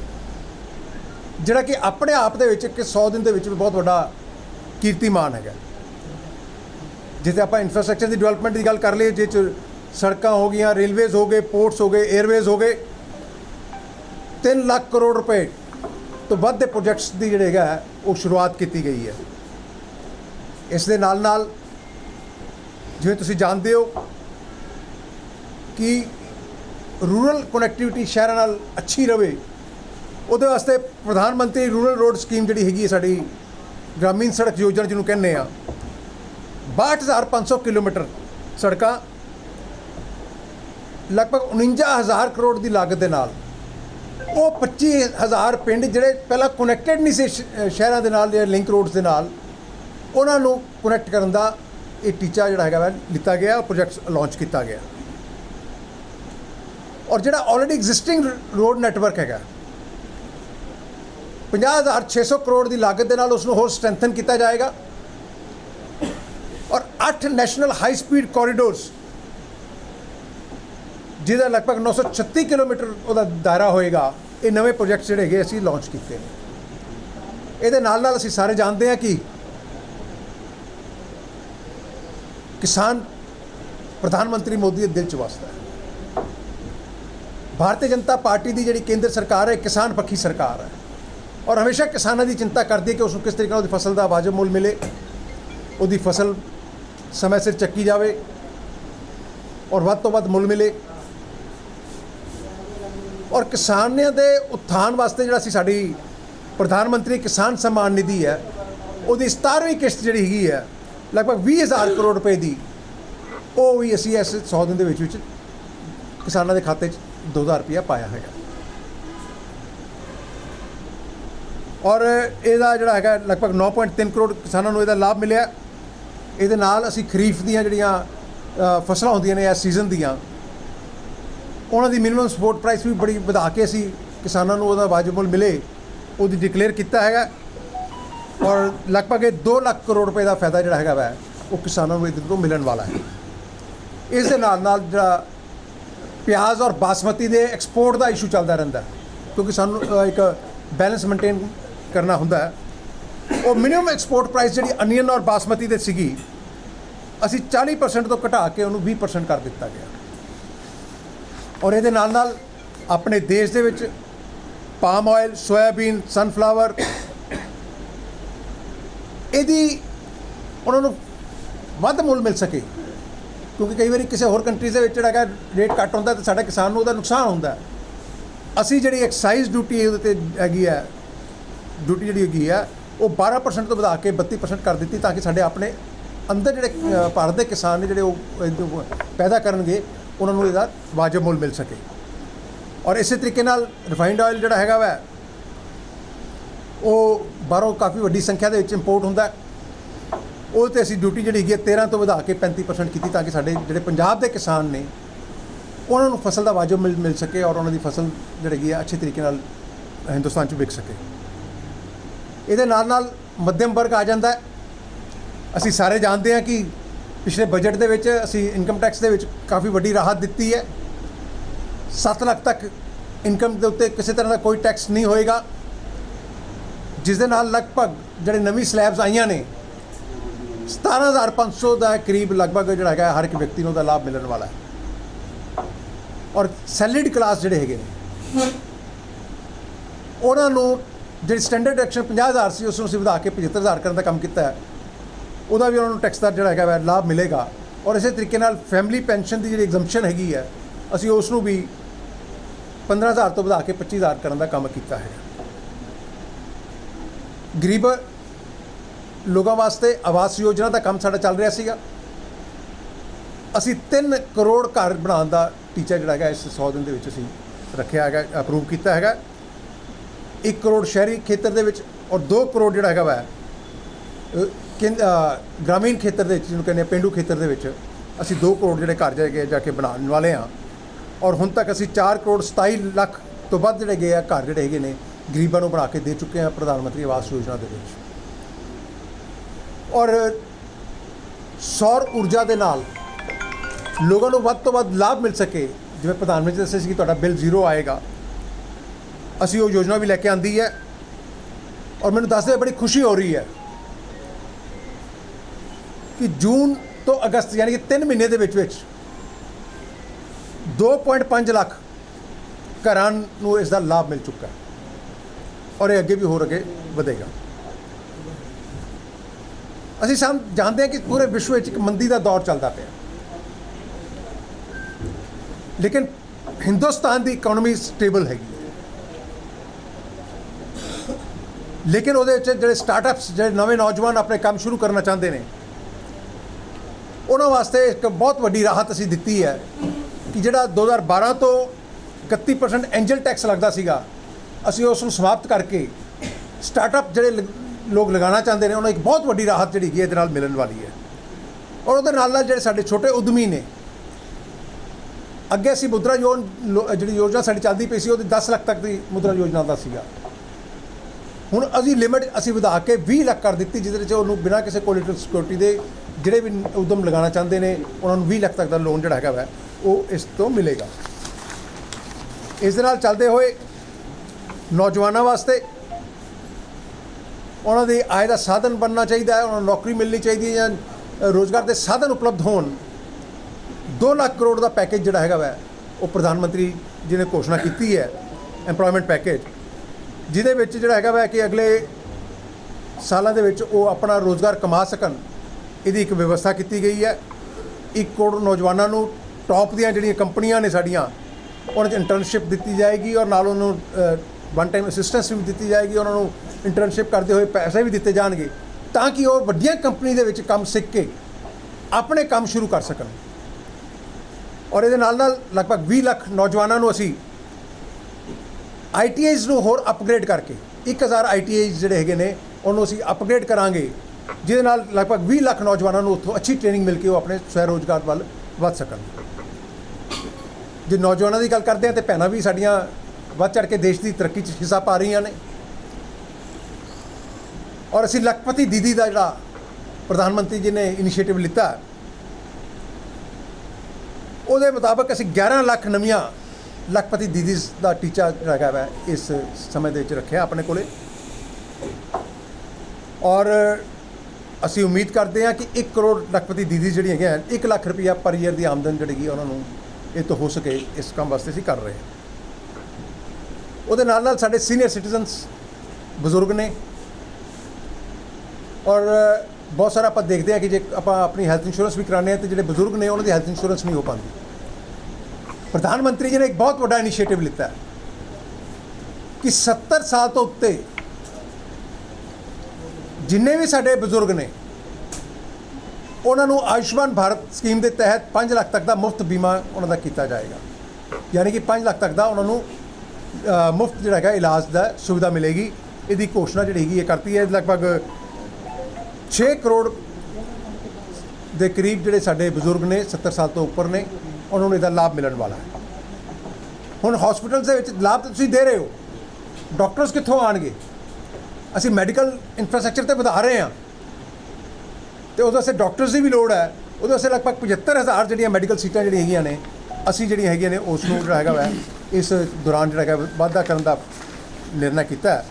ਜਿਹੜਾ ਕਿ ਆਪਣੇ ਆਪ ਦੇ ਵਿੱਚ ਇੱਕ 100 ਦਿਨ ਦੇ ਵਿੱਚ ਵੀ ਬਹੁਤ ਵੱਡਾ ਕੀਰਤੀਮਾਨ ਹੈਗਾ। ਜਿੱਥੇ ਆਪਾਂ ਇਨਫਰਾਸਟ੍ਰਕਚਰ ਦੀ ਡਿਵੈਲਪਮੈਂਟ ਦੀ ਗੱਲ ਕਰ ਲਈਏ, ਜਿਹ 'ਚ ਸੜਕਾਂ ਹੋ ਗਈਆਂ ਰੇਲਵੇਜ਼ ਹੋ ਗਏ ਪੋਰਟਸ ਹੋ ਗਏ 에ਅਰਵੇਜ਼ ਹੋ ਗਏ 3 ਲੱਖ ਕਰੋੜ ਰੁਪਏ ਤੋਂ ਵੱਧ ਦੇ ਪ੍ਰੋਜੈਕਟਸ ਦੀ ਜਿਹੜੇ ਹੈਗਾ, ਉਹ ਸ਼ੁਰੂਆਤ ਕੀਤੀ ਗਈ ਹੈ। ਇਸ ਦੇ ਨਾਲ ਨਾਲ ਜਿਵੇਂ ਤੁਸੀਂ ਜਾਣਦੇ ਹੋ ਕਿ ਰੂਰਲ ਕਨੈਕਟੀਵਿਟੀ ਸ਼ਹਿਰਾਂ ਨਾਲ ਅੱਛੀ ਰਵੇ, ਉਹਦੇ ਵਾਸਤੇ ਪ੍ਰਧਾਨ ਮੰਤਰੀ ਰੂਰਲ ਰੋਡ ਸਕੀਮ ਜਿਹੜੀ ਹੈਗੀ ਹੈ ਸਾਡੀ, ਗ੍ਰਾਮੀਣ ਸੜਕ ਯੋਜਨਾ ਜਿਹਨੂੰ ਕਹਿੰਦੇ ਆ 62500 ਕਿਲੋਮੀਟਰ ਸੜਕਾਂ, ਲਗਭਗ 49000 ਕਰੋੜ ਦੀ ਲਾਗਤ ਦੇ ਨਾਲ ਉਹ 25000 ਪਿੰਡ ਜਿਹੜੇ ਪਹਿਲਾਂ ਕਨੈਕਟਡ ਨਹੀਂ ਸੀ ਸ਼ਹਿਰਾਂ ਦੇ ਨਾਲ ਜਾਂ ਲਿੰਕ ਰੋਡਸ ਦੇ ਨਾਲ, ਉਹਨਾਂ ਨੂੰ ਕਨੈਕਟ ਕਰਨ ਦਾ ਇਹ ਟੀਚਾ ਜਿਹੜਾ ਹੈਗਾ ਵਾ ਲਿੱਤਾ ਗਿਆ ਪ੍ਰੋਜੈਕਟ ਲਾਂਚ ਕੀਤਾ ਗਿਆ। ਔਰ ਜਿਹੜਾ ਆਲਰੇਡੀ ਐਗਜ਼ਿਸਟਿੰਗ ਰੋਡ ਨੈਟਵਰਕ ਹੈਗਾ 50600 ਕਰੋੜ ਦੀ ਲਾਗਤ ਦੇ ਨਾਲ ਉਸ ਨੂੰ ਹੋਰ ਸਟਰੈਂਥਨ ਕੀਤਾ ਜਾਏਗਾ। ਔਰ 8 ਨੈਸ਼ਨਲ ਹਾਈ ਸਪੀਡ ਕੋਰੀਡੋਰਸ ਜਿਹਦਾ ਲਗਭਗ 936 ਕਿਲੋਮੀਟਰ ਉਹਦਾ ਦਾਇਰਾ ਹੋਏਗਾ, ਇਹ ਨਵੇਂ ਪ੍ਰੋਜੈਕਟ ਜਿਹੜੇ ਹੈਗੇ ਅਸੀਂ ਲਾਂਚ ਕੀਤੇ ਨੇ। ਇਹਦੇ ਨਾਲ ਨਾਲ ਅਸੀਂ ਸਾਰੇ ਜਾਣਦੇ ਹਾਂ ਕਿ ਕਿਸਾਨ ਪ੍ਰਧਾਨ ਮੰਤਰੀ ਮੋਦੀ ਦੇ ਦਿਲ ਚ ਵਸਦਾ ਹੈ। ਭਾਰਤੀ ਜਨਤਾ ਪਾਰਟੀ ਦੀ ਜਿਹੜੀ ਕੇਂਦਰ ਸਰਕਾਰ ਹੈ ਕਿਸਾਨ ਪੱਖੀ ਸਰਕਾਰ ਹੈ। ਔਰ ਹਮੇਸ਼ਾ ਕਿਸਾਨਾਂ ਦੀ ਚਿੰਤਾ ਕਰਦੀ ਹੈ ਕਿ ਉਸ ਨੂੰ ਕਿਸ ਤਰੀਕੇ ਨਾਲ ਉਹਦੀ ਫਸਲ ਦਾ ਵਾਜਬ ਮੁੱਲ ਮਿਲੇ, ਉਹਦੀ ਫਸਲ ਸਮੇਂ ਸਿਰ ਚੱਕੀ ਜਾਵੇ ਔਰ ਵੱਧ ਤੋਂ ਵੱਧ ਮੁੱਲ ਮਿਲੇ। ਔਰ ਕਿਸਾਨਾਂ ਦੇ ਉત્ਥਾਨ ਵਾਸਤੇ ਜਿਹੜਾ ਸੀ ਸਾਡੀ ਪ੍ਰਧਾਨ ਮੰਤਰੀ ਕਿਸਾਨ ਸਨਮਾਨ ਨਿਧੀ ਹੈ, ਉਹਦੀ 17ਵੀਂ ਕਿਸ਼ਤ ਜਿਹੜੀ ਹੈਗੀ ਹੈ, ਲਗਭਗ 20000 ਕਰੋੜ ਰੁਪਏ ਦੀ, ਉਹ ਵੀ ਅਸੀਂ ਇਸ 100 ਦਿਨ ਦੇ ਵਿੱਚ ਵਿੱਚ ਕਿਸਾਨਾਂ ਦੇ ਖਾਤੇ 'ਚ 2000 ਰੁਪਇਆ ਪਾਇਆ ਹੈਗਾ। ਔਰ ਇਹਦਾ ਜਿਹੜਾ ਹੈਗਾ ਲਗਭਗ 9.3 ਕਰੋੜ ਕਿਸਾਨਾਂ ਨੂੰ ਇਹਦਾ ਲਾਭ ਮਿਲਿਆ। ਇਹਦੇ ਨਾਲ ਅਸੀਂ ਖਰੀਫ ਦੀਆਂ ਜਿਹੜੀਆਂ ਫਸਲਾਂ ਹੁੰਦੀਆਂ ਨੇ ਇਸ ਸੀਜ਼ਨ ਦੀਆਂ ਉਹਨਾਂ ਦੀ ਮਿਨੀਮਮ ਸਪੋਰਟ ਪ੍ਰਾਈਸ ਵੀ ਬੜੀ ਵਧਾ ਕੇ ਅਸੀਂ ਕਿਸਾਨਾਂ ਨੂੰ ਉਹਦਾ ਵਾਜਬ ਮੁੱਲ ਮਿਲੇ, ਉਹਦੀ ਡਿਕਲੇਅਰ ਕੀਤਾ ਹੈਗਾ। ਔਰ ਲਗਭਗ ਇਹ 2 ਲੱਖ ਕਰੋੜ ਰੁਪਏ ਦਾ ਫਾਇਦਾ ਜਿਹੜਾ ਹੈਗਾ ਵਾ, ਉਹ ਕਿਸਾਨਾਂ ਨੂੰ ਇਹਦੇ ਤੋਂ ਮਿਲਣ ਵਾਲਾ ਹੈ। ਇਸ ਦੇ ਨਾਲ ਨਾਲ ਜਿਹੜਾ ਪਿਆਜ਼ ਔਰ ਬਾਸਮਤੀ ਦੇ ਐਕਸਪੋਰਟ ਦਾ ਇਸ਼ੂ ਚੱਲਦਾ ਰਹਿੰਦਾ ਕਿਉਂਕਿ ਸਾਨੂੰ ਇੱਕ ਬੈਲੈਂਸ ਮੇਨਟੇਨ ਕਰਨਾ ਹੁੰਦਾ ਹੈ। ਉਹ ਮਿਨੀਮਮ ਐਕਸਪੋਰਟ ਪ੍ਰਾਈਸ ਜਿਹੜੀ ਅਨੀਅਨ ਔਰ ਬਾਸਮਤੀ ਦੇ ਸੀਗੀ, ਅਸੀਂ 40% ਤੋਂ ਘਟਾ ਕੇ ਉਹਨੂੰ 20% ਕਰ ਦਿੱਤਾ ਗਿਆ। ਔਰ ਇਹਦੇ ਨਾਲ ਨਾਲ ਆਪਣੇ ਦੇਸ਼ ਦੇ ਵਿੱਚ ਪਾਮ ਆਇਲ ਸੋਇਆਬੀਨ ਸਨਫਲਾਵਰ ਇਹਦੀ ਉਹਨਾਂ ਨੂੰ ਵੱਧ ਮੁੱਲ ਮਿਲ ਸਕੇ। ਕਿਉਂਕਿ ਕਈ ਵਾਰੀ ਕਿਸੇ ਹੋਰ ਕੰਟਰੀਜ਼ ਦੇ ਵਿੱਚ ਜਿਹੜਾ ਹੈਗਾ ਰੇਟ ਘੱਟ ਹੁੰਦਾ ਤੇ ਸਾਡੇ ਕਿਸਾਨ ਨੂੰ ਉਹਦਾ ਨੁਕਸਾਨ ਹੁੰਦਾ। ਅਸੀਂ ਜਿਹੜੀ ਐਕਸਾਈਜ਼ ਡਿਊਟੀ ਉਹਦੇ ਤੇ ਹੈਗੀ ਹੈ ਡਿਊਟੀ ਜਿਹੜੀ ਹੈਗੀ ਆ ਉਹ 12% ਤੋਂ ਵਧਾ ਕੇ 32% ਕਰ ਦਿੱਤੀ ਤਾਂ ਕਿ ਸਾਡੇ ਆਪਣੇ ਅੰਦਰ ਜਿਹੜੇ ਭਾਰਤ ਦੇ ਕਿਸਾਨ ਨੇ ਜਿਹੜੇ ਉਹ ਪੈਦਾ ਕਰਨਗੇ ਉਹਨਾਂ ਨੂੰ ਇਹਦਾ ਵਾਜਬ ਮੁੱਲ ਮਿਲ ਸਕੇ। ਔਰ ਇਸੇ ਤਰੀਕੇ ਨਾਲ ਰਿਫਾਈਨਡ ਆਇਲ ਜਿਹੜਾ ਹੈਗਾ ਵਾ, ਉਹ ਬਾਹਰੋਂ ਕਾਫੀ ਵੱਡੀ ਸੰਖਿਆ ਦੇ ਵਿੱਚ ਇੰਪੋਰਟ ਹੁੰਦਾ ਹੈ। ਉਹ ਤੇ ਅਸੀਂ ਡਿਊਟੀ ਜਿਹੜੀ ਹੈਗੀ ਹੈ 13 ਤੋਂ ਵਧਾ ਕੇ 35% ਕੀਤੀ ਤਾਂ ਕਿ ਸਾਡੇ ਜਿਹੜੇ ਪੰਜਾਬ ਦੇ ਕਿਸਾਨ ਨੇ, ਉਹਨਾਂ ਨੂੰ ਫਸਲ ਦਾ ਵਾਜਬ ਮਿਲ ਮਿਲ ਸਕੇ ਔਰ ਉਹਨਾਂ ਦੀ ਫਸਲ ਜਿਹੜੀ ਹੈਗੀ ਹੈ ਅੱਛੇ ਤਰੀਕੇ ਨਾਲ ਹਿੰਦੁਸਤਾਨ 'ਚ ਵਿਕ ਸਕੇ। ਇਹਦੇ ਨਾਲ ਨਾਲ ਮੱਧਮ ਵਰਗ ਆ ਜਾਂਦਾ ਅਸੀਂ ਸਾਰੇ ਜਾਣਦੇ ਹਾਂ ਕਿ ਪਿਛਲੇ ਬਜਟ ਦੇ ਵਿੱਚ ਅਸੀਂ ਇਨਕਮ ਟੈਕਸ ਦੇ ਵਿੱਚ ਕਾਫੀ ਵੱਡੀ ਰਾਹਤ ਦਿੱਤੀ ਹੈ। 7 ਲੱਖ ਤੱਕ ਇਨਕਮ ਦੇ ਉੱਤੇ ਕਿਸੇ ਤਰ੍ਹਾਂ ਦਾ ਕੋਈ ਟੈਕਸ ਨਹੀਂ ਹੋਏਗਾ। ਜਿਸ ਦੇ ਨਾਲ ਲਗਭਗ ਜਿਹੜੇ ਨਵੀਂ ਸਲੈਬਸ ਆਈਆਂ ਨੇ 17500 ਦਾ ਕਰੀਬ ਲਗਭਗ ਜਿਹੜਾ ਹੈਗਾ, ਹਰ ਇੱਕ ਵਿਅਕਤੀ ਨੂੰ ਉਹਦਾ ਲਾਭ ਮਿਲਣ ਵਾਲਾ ਹੈ। ਔਰ ਸੈਲਰੀਡ ਕਲਾਸ ਜਿਹੜੇ ਹੈਗੇ ਨੇ, ਉਹਨਾਂ ਨੂੰ ਜਿਹੜੀ ਸਟੈਂਡਰਡ ਐਕਸ਼ਨ 50000 ਸੀ, ਉਸ ਨੂੰ ਅਸੀਂ ਵਧਾ ਕੇ 75000 ਕਰਨ ਦਾ ਕੰਮ ਕੀਤਾ ਹੈ। ਉਹਦਾ ਵੀ ਉਹਨਾਂ ਨੂੰ ਟੈਕਸ ਦਾ ਜਿਹੜਾ ਹੈਗਾ ਵੈ ਲਾਭ ਮਿਲੇਗਾ। ਔਰ ਇਸੇ ਤਰੀਕੇ ਨਾਲ ਫੈਮਿਲੀ ਪੈਨਸ਼ਨ ਦੀ ਜਿਹੜੀ ਐਗਜ਼ੈਂਪਸ਼ਨ ਹੈਗੀ ਹੈ, ਅਸੀਂ ਉਸ ਨੂੰ ਵੀ 15000 ਤੋਂ ਵਧਾ ਕੇ 25000 ਕਰਨ ਦਾ ਕੰਮ ਕੀਤਾ ਹੈ। ਗਰੀਬ ਲੋਕਾਂ ਵਾਸਤੇ ਆਵਾਸ ਯੋਜਨਾ ਦਾ ਕੰਮ ਸਾਡਾ ਚੱਲ ਰਿਹਾ ਸੀਗਾ। ਅਸੀਂ 3 ਕਰੋੜ ਘਰ ਬਣਾਉਣ ਦਾ ਟੀਚਾ ਜਿਹੜਾ ਹੈਗਾ, ਇਸ 100 ਦਿਨ ਦੇ ਵਿੱਚ ਅਸੀਂ ਰੱਖਿਆ ਹੈਗਾ ਅਪਰੂਵ ਕੀਤਾ ਹੈਗਾ। 1 ਕਰੋੜ ਸ਼ਹਿਰੀ ਖੇਤਰ ਦੇ ਵਿੱਚ ਔਰ 2 ਕਰੋੜ ਜਿਹੜਾ ਹੈਗਾ ਵਾ ਗ੍ਰਾਮੀਣ ਖੇਤਰ ਦੇ ਵਿੱਚ, ਜਿਹਨੂੰ ਕਹਿੰਦੇ ਆ ਪੇਂਡੂ ਖੇਤਰ ਦੇ ਵਿੱਚ, ਅਸੀਂ 2 ਕਰੋੜ ਜਿਹੜੇ ਘਰ ਜਾ ਕੇ ਜਾ ਕੇ ਬਣਾਉਣ ਵਾਲੇ ਹਾਂ। ਔਰ ਹੁਣ ਤੱਕ ਅਸੀਂ 4 ਕਰੋੜ 27 ਲੱਖ ਤੋਂ ਵੱਧ ਜਿਹੜੇ ਗਏ ਆ ਘਰ ਜਿਹੜੇ ਹੈਗੇ ਨੇ, ਗਰੀਬਾਂ ਨੂੰ ਬਣਾ ਕੇ ਦੇ ਚੁੱਕੇ ਆ ਪ੍ਰਧਾਨ ਮੰਤਰੀ ਆਵਾਸ ਯੋਜਨਾ ਦੇ ਵਿੱਚ। ਔਰ ਸੌਰ ਊਰਜਾ ਦੇ ਨਾਲ ਲੋਕਾਂ ਨੂੰ ਵੱਧ ਤੋਂ ਵੱਧ ਲਾਭ ਮਿਲ ਸਕੇ। ਜਿਵੇਂ ਪ੍ਰਧਾਨ ਮੰਤਰੀ ਦੱਸਿਆ ਸੀ ਕਿ ਤੁਹਾਡਾ ਬਿੱਲ ਜ਼ੀਰੋ ਆਏਗਾ। ਅਸੀਂ ਉਹ ਯੋਜਨਾ ਵੀ ਲੈ ਕੇ ਆਂਦੀ ਹੈ। ਔਰ ਮੈਨੂੰ ਦੱਸਦੇ ਬੜੀ ਖੁਸ਼ੀ ਹੋ ਰਹੀ ਹੈ ਕਿ ਜੂਨ ਤੋਂ ਅਗਸਤ, ਯਾਨੀ ਕਿ 3 ਮਹੀਨੇ ਦੇ ਵਿੱਚ ਵਿੱਚ 2.5 ਲੱਖ ਘਰਾਂ ਨੂੰ ਇਸ ਦਾ ਲਾਭ ਮਿਲ ਚੁੱਕਾ ਹੈ ਔਰ ਇਹ ਅੱਗੇ ਵੀ ਹੋਰ ਅੱਗੇ ਵਧੇਗਾ। ਅਸੀਂ ਸਭ ਜਾਣਦੇ ਹਾਂ ਕਿ ਪੂਰੇ ਵਿਸ਼ਵ ਵਿੱਚ ਇੱਕ ਮੰਦੀ ਦਾ ਦੌਰ ਚੱਲਦਾ ਪਿਆ। ਲੇਕਿਨ ਹਿੰਦੁਸਤਾਨ ਦੀ ਇਕਨੋਮੀ ਸਟੇਬਲ ਹੈਗੀ ਹੈ। ਲੇਕਿਨ ਉਹਦੇ ਵਿੱਚ ਜਿਹੜੇ ਸਟਾਰਟਅਪਸ ਜਿਹੜੇ ਨਵੇਂ ਨੌਜਵਾਨ ਆਪਣੇ ਕੰਮ ਸ਼ੁਰੂ ਕਰਨਾ ਚਾਹੁੰਦੇ ਨੇ ਉਹਨਾਂ ਵਾਸਤੇ ਇੱਕ ਬਹੁਤ ਵੱਡੀ ਰਾਹਤ ਅਸੀਂ ਦਿੱਤੀ ਹੈ ਕਿ ਜਿਹੜਾ 2012 ਤੋਂ 31% ਐਂਜਲ ਟੈਕਸ ਲੱਗਦਾ ਸੀਗਾ, ਅਸੀਂ ਉਸ ਨੂੰ ਸਮਾਪਤ ਕਰਕੇ ਸਟਾਰਟਅਪ ਜਿਹੜੇ ਲੋਕ ਲਗਾਉਣਾ ਚਾਹੁੰਦੇ ਨੇ, ਉਹਨਾਂ ਇੱਕ ਬਹੁਤ ਵੱਡੀ ਰਾਹਤ ਜਿਹੜੀ ਹੈਗੀ ਹੈ ਇਹਦੇ ਨਾਲ ਮਿਲਣ ਵਾਲੀ ਹੈ। ਔਰ ਉਹਦੇ ਨਾਲ ਨਾਲ ਜਿਹੜੇ ਸਾਡੇ ਛੋਟੇ ਉਦਮੀ ਨੇ, ਅੱਗੇ ਅਸੀਂ ਮੁਦਰਾ ਯੋਨ ਜਿਹੜੀ ਯੋਜਨਾ ਸਾਡੀ ਚੱਲਦੀ ਪਈ ਸੀ, ਉਹਦੀ 10 ਲੱਖ ਤੱਕ ਦੀ ਮੁਦਰਾ ਯੋਜਨਾ ਦਾ ਸੀਗਾ। ਹੁਣ ਅਸੀਂ ਲਿਮਿਟ ਅਸੀਂ ਵਧਾ ਕੇ 20 ਲੱਖ ਕਰ ਦਿੱਤੀ, ਜਿਹਦੇ ਵਿੱਚ ਉਹਨੂੰ ਬਿਨਾਂ ਕਿਸੇ ਕੋਲੇਟਰਲ ਸਿਕਿਉਰਿਟੀ ਦੇ ਜਿਹੜੇ ਵੀ ਉਦਮ ਲਗਾਉਣਾ ਚਾਹੁੰਦੇ ਨੇ, ਉਹਨਾਂ ਨੂੰ 20 ਲੱਖ ਤੱਕ ਦਾ ਲੋਨ ਜਿਹੜਾ ਹੈਗਾ ਵੈ, ਉਹ ਇਸ ਤੋਂ ਮਿਲੇਗਾ। ਇਸ ਦੇ ਨਾਲ ਚੱਲਦੇ ਹੋਏ ਨੌਜਵਾਨਾਂ ਵਾਸਤੇ ਉਹਨਾਂ ਦੀ ਆਏ ਦਾ ਸਾਧਨ ਬਣਨਾ ਚਾਹੀਦਾ ਹੈ, ਉਹਨਾਂ ਨੂੰ ਨੌਕਰੀ ਮਿਲਣੀ ਚਾਹੀਦੀ ਹੈ ਜਾਂ ਰੋਜ਼ਗਾਰ ਦੇ ਸਾਧਨ ਉਪਲਬਧ ਹੋਣ। 2 ਲੱਖ ਕਰੋੜ ਦਾ ਪੈਕੇਜ ਜਿਹੜਾ ਹੈਗਾ ਵੈ, ਉਹ ਪ੍ਰਧਾਨ ਮੰਤਰੀ ਜੀ ਨੇ ਘੋਸ਼ਣਾ ਕੀਤੀ ਹੈ, EMPLOYMENT ਪੈਕੇਜ ਜਿਹਦੇ ਵਿੱਚ ਜਿਹੜਾ ਹੈਗਾ ਵਾ ਕਿ ਅਗਲੇ ਸਾਲਾਂ ਦੇ ਵਿੱਚ ਉਹ ਆਪਣਾ ਰੋਜ਼ਗਾਰ ਕਮਾ ਸਕਣ। ਇਹਦੀ ਇੱਕ ਵਿਵਸਥਾ ਕੀਤੀ ਗਈ ਹੈ। 1 ਕਰੋੜ ਨੌਜਵਾਨਾਂ ਨੂੰ ਟੌਪ ਦੀਆਂ ਜਿਹੜੀਆਂ ਕੰਪਨੀਆਂ ਨੇ ਸਾਡੀਆਂ, ਉਹਨਾਂ 'ਚ ਇੰਟਰਨਸ਼ਿਪ ਦਿੱਤੀ ਜਾਏਗੀ ਔਰ ਨਾਲ ਉਹਨਾਂ ਨੂੰ ਵਨ ਟਾਈਮ ਅਸਿਸਟੈਂਸ ਵੀ ਦਿੱਤੀ ਜਾਏਗੀ। ਉਹਨਾਂ ਨੂੰ ਇੰਟਰਨਸ਼ਿਪ ਕਰਦੇ ਹੋਏ ਪੈਸੇ ਵੀ ਦਿੱਤੇ ਜਾਣਗੇ ਤਾਂ ਕਿ ਉਹ ਵੱਡੀਆਂ ਕੰਪਨੀ ਦੇ ਵਿੱਚ ਕੰਮ ਸਿੱਖ ਕੇ ਆਪਣੇ ਕੰਮ ਸ਼ੁਰੂ ਕਰ ਸਕਣ। ਔਰ ਇਹਦੇ ਨਾਲ ਨਾਲ ਲਗਭਗ 20 ਲੱਖ ਨੌਜਵਾਨਾਂ ਨੂੰ ਅਸੀਂ ਆਈਟੀਆਈਜ਼ ਨੂੰ ਹੋਰ ਅਪਗ੍ਰੇਡ ਕਰਕੇ 1000 ਆਈਟੀਆਈਜ਼ ਜਿਹੜੇ ਹੈਗੇ ਨੇ, ਉਹਨੂੰ ਅਸੀਂ ਅਪਗ੍ਰੇਡ ਕਰਾਂਗੇ। ਜਿਹਦੇ ਨਾਲ ਲਗਭਗ 20 ਲੱਖ ਨੌਜਵਾਨਾਂ ਨੂੰ ਉੱਥੋਂ ਅੱਛੀ ਟ੍ਰੇਨਿੰਗ ਮਿਲ ਕੇ ਉਹ ਆਪਣੇ ਸਵੈ ਰੋਜ਼ਗਾਰ ਵੱਲ ਵੱਧ ਸਕਣ। ਜੇ ਨੌਜਵਾਨਾਂ ਦੀ ਗੱਲ ਕਰਦੇ ਹਾਂ, ਤੇ ਭੈਣਾਂ ਵੀ ਸਾਡੀਆਂ ਵੱਧ ਚੜ ਕੇ ਦੇਸ਼ ਦੀ ਤਰੱਕੀ 'ਚ ਹਿੱਸਾ ਪਾ ਰਹੀਆਂ ਨੇ। ਔਰ ਅਸੀਂ ਲਖਪਤੀ ਦੀਦੀ ਦਾ ਜਿਹੜਾ ਪ੍ਰਧਾਨ ਮੰਤਰੀ ਜੀ ਨੇ ਇਨੀਸ਼ੀਏਟਿਵ ਲਿੱਤਾ, ਉਹਦੇ ਮੁਤਾਬਕ ਅਸੀਂ 11 ਲੱਖ ਨਵੀਆਂ ਲਖਪਤੀ ਦੀਦੀ ਦਾ ਟੀਚਾ ਜਿਹੜਾ ਹੈਗਾ ਵੈ, ਇਸ ਸਮੇਂ ਦੇ ਵਿੱਚ ਰੱਖਿਆ ਆਪਣੇ ਕੋਲੇ। ਔਰ ਅਸੀਂ ਉਮੀਦ ਕਰਦੇ ਹਾਂ ਕਿ 1 ਕਰੋੜ ਲੱਖਪਤੀ ਦੀਦੀ ਜਿਹੜੀ ਹੈਗੀਆਂ 1 ਲੱਖ ਰੁਪਈਆ ਪਰ ਈਅਰ ਦੀ ਆਮਦਨ ਜਿਹੜੀ ਹੈਗੀ ਉਹਨਾਂ ਨੂੰ ਇਹ ਤੋਂ ਹੋ ਸਕੇ, ਇਸ ਕੰਮ ਵਾਸਤੇ ਅਸੀਂ ਕਰ ਰਹੇ ਹਾਂ। ਉਹਦੇ ਨਾਲ ਨਾਲ ਸਾਡੇ ਸੀਨੀਅਰ ਸਿਟੀਜ਼ਨਸ ਬਜ਼ੁਰਗ ਨੇ ਔਰ ਬਹੁਤ ਸਾਰਾ ਆਪਾਂ ਦੇਖਦੇ ਹਾਂ ਕਿ ਜੇ ਆਪਾਂ ਆਪਣੀ ਹੈਲਥ ਇੰਸ਼ੋਰੈਂਸ ਵੀ ਕਰਾਉਂਦੇ ਹਾਂ ਤੇ ਜਿਹੜੇ ਬਜ਼ੁਰਗ ਨੇ ਉਹਨਾਂ ਦੀ ਹੈਲਥ ਇੰਸ਼ੋਰੈਂਸ ਨਹੀਂ ਹੋ ਪਾਉਂਦੀ। ਪ੍ਰਧਾਨ ਮੰਤਰੀ ਜੀ ਨੇ ਇੱਕ ਬਹੁਤ ਵੱਡਾ ਇਨੀਸ਼ੀਏਟਿਵ ਲਿੱਤਾ ਕਿ 70 ਸਾਲ ਤੋਂ ਉੱਤੇ ਜਿੰਨੇ ਵੀ ਸਾਡੇ ਬਜ਼ੁਰਗ ਨੇ, ਉਹਨਾਂ ਨੂੰ ਆਯੁਸ਼ਮਾਨ ਭਾਰਤ ਸਕੀਮ ਦੇ ਤਹਿਤ 5 ਲੱਖ ਤੱਕ ਦਾ ਮੁਫਤ ਬੀਮਾ ਉਹਨਾਂ ਦਾ ਕੀਤਾ ਜਾਏਗਾ। ਯਾਨੀ ਕਿ 5 ਲੱਖ ਤੱਕ ਦਾ ਉਹਨਾਂ ਨੂੰ ਮੁਫਤ ਜਿਹੜਾ ਹੈਗਾ ਇਲਾਜ ਦਾ ਸੁਵਿਧਾ ਮਿਲੇਗੀ। ਇਹਦੀ ਘੋਸ਼ਣਾ ਜਿਹੜੀ ਹੈਗੀ ਇਹ ਕਰਤੀ ਹੈ। ਲਗਭਗ 6 ਕਰੋੜ ਦੇ ਕਰੀਬ ਜਿਹੜੇ ਸਾਡੇ ਬਜ਼ੁਰਗ ਨੇ 70 ਸਾਲ ਤੋਂ ਉੱਪਰ ਨੇ, ਉਹਨਾਂ ਨੂੰ ਇਹਦਾ ਲਾਭ ਮਿਲਣ ਵਾਲਾ ਹੈ। ਹੁਣ ਹਸਪੀਟਲਸ ਦੇ ਵਿੱਚ ਲਾਭ ਤਾਂ ਤੁਸੀਂ ਦੇ ਰਹੇ ਹੋ। ਡਾਕਟਰਸ ਕਿੱਥੋਂ ਆਣਗੇ ਅਸੀਂ ਮੈਡੀਕਲ ਇਨਫਰਾਸਟ੍ਰਕਚਰ ਤੇ ਵਧਾ ਰਹੇ ਹਾਂ। ਤੇ ਉਹਦੇ ਵਾਸਤੇ ਡਾਕਟਰਸ ਦੀ ਵੀ ਲੋੜ ਹੈ। ਉਹਦੇ ਵਾਸਤੇ ਲਗਭਗ 75000 ਜਿਹੜੀਆਂ ਮੈਡੀਕਲ ਸੀਟਾਂ ਜਿਹੜੀਆਂ ਹੈਗੀਆਂ ਨੇ, ਅਸੀਂ ਜਿਹੜੀਆਂ ਹੈਗੀਆਂ ਨੇ, ਉਸ ਨੂੰ ਜਿਹੜਾ ਹੈਗਾ ਵੈ, ਇਸ ਦੌਰਾਨ ਜਿਹੜਾ ਹੈਗਾ ਵਾਧਾ ਕਰਨ ਦਾ ਨਿਰਣਾ ਕੀਤਾ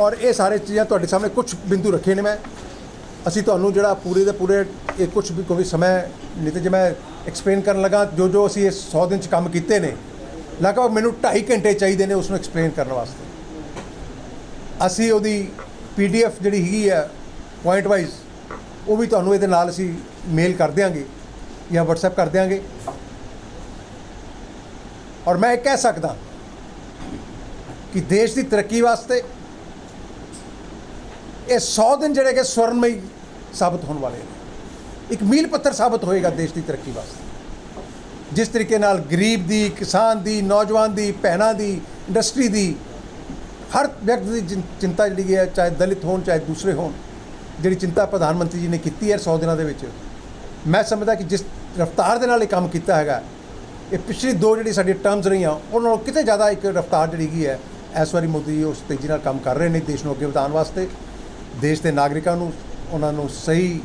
ਔਰ ਇਹ ਸਾਰੇ ਚੀਜ਼ਾਂ ਤੁਹਾਡੇ ਸਾਹਮਣੇ ਕੁਝ ਬਿੰਦੂ ਰੱਖੇ ਨੇ ਮੈਂ। ਅਸੀਂ ਤੁਹਾਨੂੰ ਜਿਹੜਾ ਪੂਰੇ ਦੇ ਪੂਰੇ ਇਹ ਕੁਝ ਵੀ ਕੋਈ ਸਮਾਂ ਨਹੀਂ ਤੇ ਜੇ ਮੈਂ ਐਕਸਪਲੇਨ ਕਰਨ ਲੱਗਾ, ਜੋ ਜੋ ਅਸੀਂ ਇਸ 100 ਦਿਨ ਚ ਕੰਮ ਕੀਤੇ ਨੇ, ਲਗਭਗ ਮੈਨੂੰ 2.5 ਘੰਟੇ ਚਾਹੀਦੇ ਨੇ ਉਸ ਨੂੰ ਐਕਸਪਲੇਨ ਕਰਨ ਵਾਸਤੇ। ਅਸੀਂ ਉਹਦੀ ਪੀਡੀਐਫ ਜਿਹੜੀ ਹੈਗੀ ਆ ਪੁਆਇੰਟ ਵਾਈਜ਼ ਉਹ ਵੀ ਤੁਹਾਨੂੰ ਇਹਦੇ ਨਾਲ ਅਸੀਂ ਮੇਲ ਕਰ ਦਿਆਂਗੇ ਜਾਂ WhatsApp ਕਰ ਦਿਆਂਗੇ। ਔਰ ਮੈਂ ਇਹ ਕਹਿ ਸਕਦਾ ਕਿ ਦੇਸ਼ ਦੀ ਤਰੱਕੀ ਵਾਸਤੇ ਇਹ 100 ਦਿਨ ਜਿਹੜੇ ਕਿ ਸਵਰਨਮਈ ਸਾਬਤ ਹੋਣ ਵਾਲੇ ਨੇ। ਇੱਕ ਮੀਲ ਪੱਥਰ ਸਾਬਤ ਹੋਏਗਾ ਦੇਸ਼ ਦੀ ਤਰੱਕੀ ਵਾਸਤੇ। ਜਿਸ ਤਰੀਕੇ ਨਾਲ ਗਰੀਬ ਦੀ, ਕਿਸਾਨ ਦੀ, ਨੌਜਵਾਨ ਦੀ, ਭੈਣਾਂ ਦੀ, ਇੰਡਸਟਰੀ ਦੀ, ਹਰ ਵਿਅਕਤੀ ਦੀ ਚਿੰ- ਚਿੰਤਾ ਜਿਹੜੀ ਹੈ, ਚਾਹੇ ਦਲਿਤ ਹੋਣ, ਚਾਹੇ ਦੂਸਰੇ ਹੋਣ, ਜਿਹੜੀ ਚਿੰਤਾ ਪ੍ਰਧਾਨ ਮੰਤਰੀ ਜੀ ਨੇ ਕੀਤੀ ਹੈ 100 ਦਿਨਾਂ ਦੇ ਵਿੱਚ, ਮੈਂ ਸਮਝਦਾ ਕਿ ਜਿਸ ਰਫਤਾਰ ਦੇ ਨਾਲ ਇਹ ਕੰਮ ਕੀਤਾ ਹੈਗਾ, ਇਹ ਪਿਛਲੀ ਦੋ ਜਿਹੜੀ ਸਾਡੀ ਟਰਮਸ ਰਹੀਆਂ, ਉਹਨਾਂ ਨਾਲੋਂ ਕਿਤੇ ਜ਼ਿਆਦਾ ਇੱਕ ਰਫਤਾਰ ਜਿਹੜੀ ਹੈਗੀ ਹੈ, ਇਸ ਵਾਰੀ ਮੋਦੀ ਜੀ ਉਸ ਤੇਜ਼ੀ ਨਾਲ ਕੰਮ ਕਰ ਰਹੇ ਨੇ, ਦੇਸ਼ ਨੂੰ ਅੱਗੇ ਵਧਾਉਣ ਵਾਸਤੇ, ਦੇਸ਼ ਦੇ ਨਾਗਰਿਕਾਂ ਨੂੰ, ਉਹਨਾਂ ਨੂੰ ਸਹੀ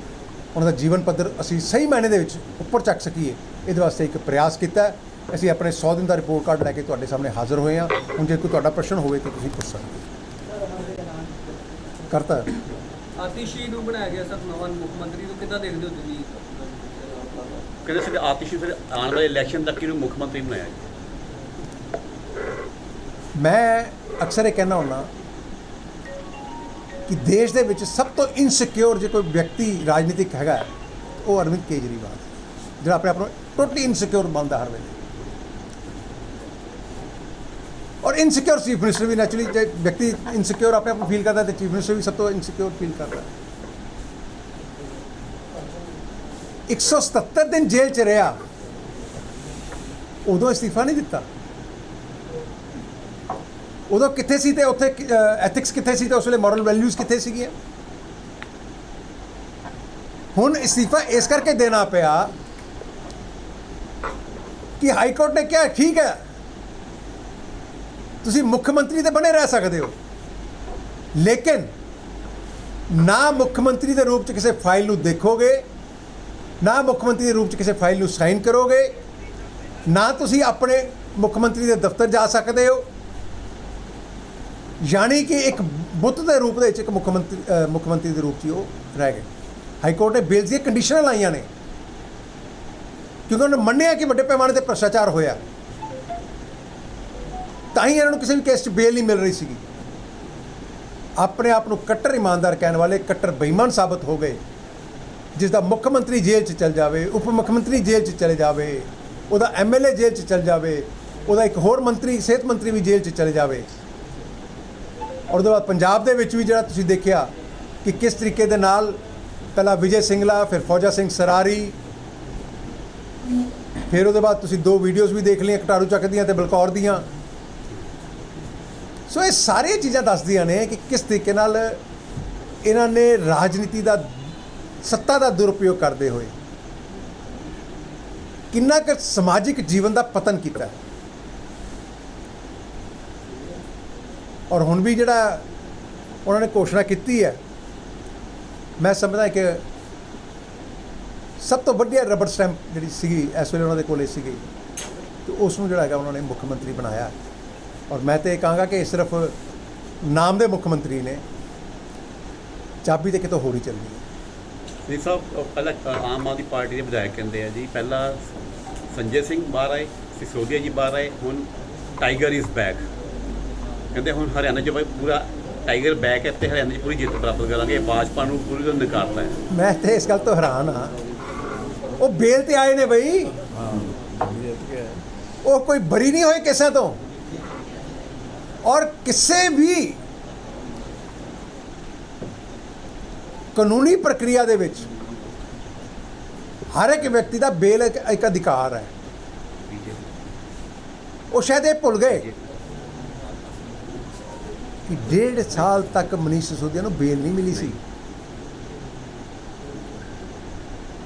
ਉਹਨਾਂ ਦਾ ਜੀਵਨ ਪੱਧਰ ਅਸੀਂ ਸਹੀ ਮਾਇਨੇ ਦੇ ਵਿੱਚ ਉੱਪਰ ਚੱਕ ਸਕੀਏ। ਇਹਦੇ ਵਾਸਤੇ ਇੱਕ ਪ੍ਰਯਾਸ ਕੀਤਾ ਹੈ। ਅਸੀਂ ਆਪਣੇ 100 ਦਿਨ ਦਾ ਰਿਪੋਰਟ ਕਾਰਡ ਲੈ ਕੇ ਤੁਹਾਡੇ ਸਾਹਮਣੇ ਹਾਜ਼ਰ ਹੋਏ ਹਾਂ। ਹੁਣ ਜੇ ਕੋਈ ਤੁਹਾਡਾ ਪ੍ਰਸ਼ਨ ਹੋਵੇ ਤਾਂ ਤੁਸੀਂ ਪੁੱਛ ਸਕਦੇ ਹੋ। ਕਰਤਾ। ਆਤਿਸ਼ੀ ਨੂੰ ਬਣਾਇਆ ਗਿਆ ਸਰ ਨਵਾਂ ਮੁੱਖ ਮੰਤਰੀ ਨੂੰ ਕਿੱਦਾਂ ਦੇਖਦੇ ਹੋ ਤੁਸੀਂ? ਕਹਿੰਦੇ ਸੀ ਆਤਿਸ਼ੀ ਫਿਰ ਆਉਣ ਵਾਲੇ ਇਲੈਕਸ਼ਨ ਤੱਕ ਇਹਨੂੰ ਮੁੱਖ ਮੰਤਰੀ ਬਣਾਇਆ ਜੀ ਮੈਂ ਅਕਸਰ ਇਹ ਕਹਿਣਾ ਹੁੰਦਾ ਕਿ ਦੇਸ਼ ਦੇ ਵਿੱਚ ਸਭ ਤੋਂ ਇਨਸਿਕਿਉਰ ਜੇ ਕੋਈ ਵਿਅਕਤੀ ਰਾਜਨੀਤਿਕ ਹੈਗਾ ਉਹ ਅਰਵਿੰਦ ਕੇਜਰੀਵਾਲ ਜਿਹੜਾ ਆਪਣੇ ਆਪ ਨੂੰ ਟੋਟਲੀ ਇਨਸਿਕਿਉਰ ਮੰਨਦਾ ਹਰ ਵੇਲੇ। ਔਰ ਇਨਸਿਕਿਉਰ ਚੀਫ ਮਿਨਿਸਟਰ ਵੀ ਨੈਚੁਰਲੀ ਜੇ ਵਿਅਕਤੀ ਇਨਸਿਕਿਉਰ ਆਪਣੇ ਆਪ ਨੂੰ ਫੀਲ ਕਰਦਾ ਹੈ, ਤੇ ਚੀਫ ਮਿਨਿਸਟਰ ਵੀ ਸਭ ਤੋਂ ਇਨਸਿਕਿਉਰ ਫੀਲ ਕਰਦਾ ਹੈ। 177 ਦਿਨ ਜੇਲ੍ਹ 'ਚ ਰਿਹਾ, ਉਦੋਂ ਅਸਤੀਫਾ ਨਹੀਂ ਦਿੱਤਾ। ਉਦੋਂ ਕਿੱਥੇ ਸੀ ਤੇ ਉੱਥੇ ਐਥਿਕਸ ਕਿੱਥੇ ਸੀ ਤੇ ਉਸ ਵੇਲੇ ਮੋਰਲ ਵੈਲਿਊਜ਼ ਕਿੱਥੇ ਸੀਗੀਆਂ? ਹੁਣ ਅਸਤੀਫਾ ਇਸ ਕਰਕੇ ਦੇਣਾ ਪਿਆ ਕਿ ਹਾਈ ਕੋਰਟ ਨੇ ਕਿਹਾ, ਠੀਕ ਹੈ, ਤੁਸੀਂ ਮੁੱਖ ਮੰਤਰੀ ਤੇ ਬਣੇ ਰਹਿ ਸਕਦੇ ਹੋ, ਲੇਕਿਨ ਨਾ ਮੁੱਖ ਮੰਤਰੀ ਦੇ ਰੂਪ ਚ ਕਿਸੇ ਫਾਈਲ ਨੂੰ ਦੇਖੋਗੇ, ਨਾ ਮੁੱਖ ਮੰਤਰੀ ਦੇ ਰੂਪ ਚ ਕਿਸੇ ਫਾਈਲ ਨੂੰ ਸਾਈਨ ਕਰੋਗੇ, ਨਾ ਤੁਸੀਂ ਆਪਣੇ ਮੁੱਖ ਮੰਤਰੀ ਦੇ ਦਫ਼ਤਰ ਜਾ ਸਕਦੇ ਹੋ ਯਾਨੀ ਕਿ ਇੱਕ ਬੁੱਤ ਦੇ ਰੂਪ ਦੇ ਵਿੱਚ ਇੱਕ ਮੁੱਖ ਮੰਤਰੀ ਮੁੱਖ ਮੰਤਰੀ ਦੇ ਰੂਪ 'ਚ ਉਹ ਰਹਿ ਗਏ। ਹਾਈ ਕੋਰਟ ਨੇ ਬੇਲਸ ਦੀਆਂ ਕੰਡੀਸ਼ਨਾਂ ਲਾਈਆਂ ਨੇ। ਕਿਉਂਕਿ ਉਹਨੇ ਮੰਨਿਆ ਕਿ ਵੱਡੇ ਪੈਮਾਨੇ ਤੇ ਭ੍ਰਸ਼ਟਾਚਾਰ ਹੋਇਆ। ਤਾਂ ਹੀ ਇਹਨਾਂ ਨੂੰ ਕਿਸੇ ਵੀ ਕੇਸ 'ਚ ਬੇਲ ਨਹੀਂ ਮਿਲ ਰਹੀ ਸੀਗੀ। ਆਪਣੇ ਆਪ ਨੂੰ ਕੱਟਰ ਇਮਾਨਦਾਰ ਕਹਿਣ ਵਾਲੇ ਕੱਟਰ ਬੇਈਮਾਨ ਸਾਬਤ ਹੋ ਗਏ। ਜਿਸ ਦਾ ਮੁੱਖ ਮੰਤਰੀ ਜੇਲ੍ਹ 'ਚ ਚਲ ਜਾਵੇ, ਉਪ ਮੁੱਖ ਮੰਤਰੀ ਜੇਲ੍ਹ 'ਚ ਚਲੇ ਜਾਵੇ, ਉਹਦਾ ਐਮਐਲਏ ਜੇਲ੍ਹ 'ਚ ਚਲ ਜਾਵੇ, ਉਹਦਾ ਇੱਕ ਹੋਰ ਮੰਤਰੀ, ਸਿਹਤ ਮੰਤਰੀ ਵੀ ਜੇਲ੍ਹ 'ਚ ਚਲੇ ਜਾਵੇ। ਔਰ ਉਹਦੇ ਬਾਅਦ ਪੰਜਾਬ ਦੇ ਵਿੱਚ ਵੀ ਜਿਹੜਾ ਤੁਸੀਂ ਦੇਖਿਆ ਕਿ ਕਿਸ ਤਰੀਕੇ ਦੇ ਨਾਲ ਪਹਿਲਾਂ ਵਿਜੇ ਸਿੰਗਲਾ, ਫਿਰ ਫੌਜਾ ਸਿੰਘ ਸਰਾਰੀ, ਫਿਰ ਉਹਦੇ ਬਾਅਦ ਤੁਸੀਂ ਦੋ ਵੀਡੀਓਜ਼ ਵੀ ਦੇਖ ਲਈਆਂ, ਕਟਾਰੂ ਚੱਕ ਦੀਆਂ ਤੇ ਬਲਕੌਰ ਦੀਆਂ। ਸੋ ਇਹ ਸਾਰੀਆਂ ਚੀਜ਼ਾਂ ਦੱਸਦੀਆਂ ਨੇ ਕਿ ਕਿਸ ਤਰੀਕੇ ਨਾਲ ਇਹਨਾਂ ਨੇ ਰਾਜਨੀਤੀ ਦਾ, ਸੱਤਾ ਦਾ ਦੁਰਉਪਯੋਗ ਕਰਦੇ ਹੋਏ ਕਿੰਨਾ ਕੁ ਸਮਾਜਿਕ ਜੀਵਨ ਦਾ ਪਤਨ ਕੀਤਾ। ਹੈ ਔਰ ਹੁਣ ਵੀ ਜਿਹੜਾ ਉਹਨਾਂ ਨੇ ਘੋਸ਼ਣਾ ਕੀਤੀ ਹੈ, ਮੈਂ ਸਮਝਦਾ ਕਿ ਸਭ ਤੋਂ ਵੱਡੀ ਰਬੜ ਸਟੈਂਪ ਜਿਹੜੀ ਸੀਗੀ, ਇਸ ਵੇਲੇ ਉਹਨਾਂ ਦੇ ਕੋਲੇ ਸੀਗੀ, ਤੇ ਉਸ ਨੂੰ ਜਿਹੜਾ ਹੈਗਾ ਉਹਨਾਂ ਨੇ ਮੁੱਖ ਮੰਤਰੀ ਬਣਾਇਆ। ਔਰ ਮੈਂ ਤੇ ਇਹ ਕਹਾਂਗਾ ਕਿ ਸਿਰਫ ਨਾਮ ਦੇ ਮੁੱਖ ਮੰਤਰੀ ਨੇ, ਚਾਬੀ ਤੇ ਕਿਤੋਂ ਹੋਰ ਹੀ ਚੱਲਦੀ ਹੈ। ਜੀ ਸਾਹਿਬ ਪਹਿਲਾਂ ਆਮ ਆਦਮੀ ਪਾਰਟੀ ਦੇ ਵਿਧਾਇਕ ਕਹਿੰਦੇ ਆ ਜੀ, ਪਹਿਲਾਂ ਸੰਜੇ ਸਿੰਘ ਬਾਹਰ ਆਏ ਸਿਸੋਦੀਆ ਜੀ ਬਾਹਰ ਆਏ, ਹੁਣ ਟਾਈਗਰ ਇਜ਼ ਬੈਕ। ਕਹਿੰਦੇ ਹੁਣ ਹਰਿਆਣਾ 'ਚ ਬਈ ਪੂਰਾ ਟਾਈਗਰ ਬੈਕ ਹੈ ਤੇ ਹਰਿਆਣਾ 'ਚ ਪੂਰੀ ਜਿੱਤ ਪ੍ਰਾਪਤ ਕਰਾਂਗੇ ਭਾਜਪਾ ਨੂੰ ਪੂਰੀ ਤਰ੍ਹਾਂ ਨਕਾਰਤਾ ਹੈ। ਮੈਂ ਤੇ ਇਸ ਗੱਲ ਤੋਂ ਹੈਰਾਨ ਹਾਂ। ਉਹ ਬੇਲ ਤੇ ਆਏ ਨੇ ਬਈ। ਉਹ ਕੋਈ ਬਰੀ ਨਹੀਂ ਹੋਏ ਕਿਸੇ ਤੋਂ। ਔਰ ਕਿਸੇ ਵੀ ਕਾਨੂੰਨੀ ਪ੍ਰਕਿਰਿਆ ਦੇ ਵਿੱਚ ਹਰ ਇੱਕ ਵਿਅਕਤੀ ਦਾ ਬੇਲ ਇੱਕ ਅਧਿਕਾਰ ਹੈ। ਉਹ ਸ਼ਾਇਦ ਇਹ ਭੁੱਲ ਗਏ। ਕਿ ਡੇਢ ਸਾਲ ਤੱਕ ਮਨੀਸ਼ ਸਿਸੋਦੀਆ ਨੂੰ ਬੇਲ ਨਹੀਂ ਮਿਲੀ ਸੀ।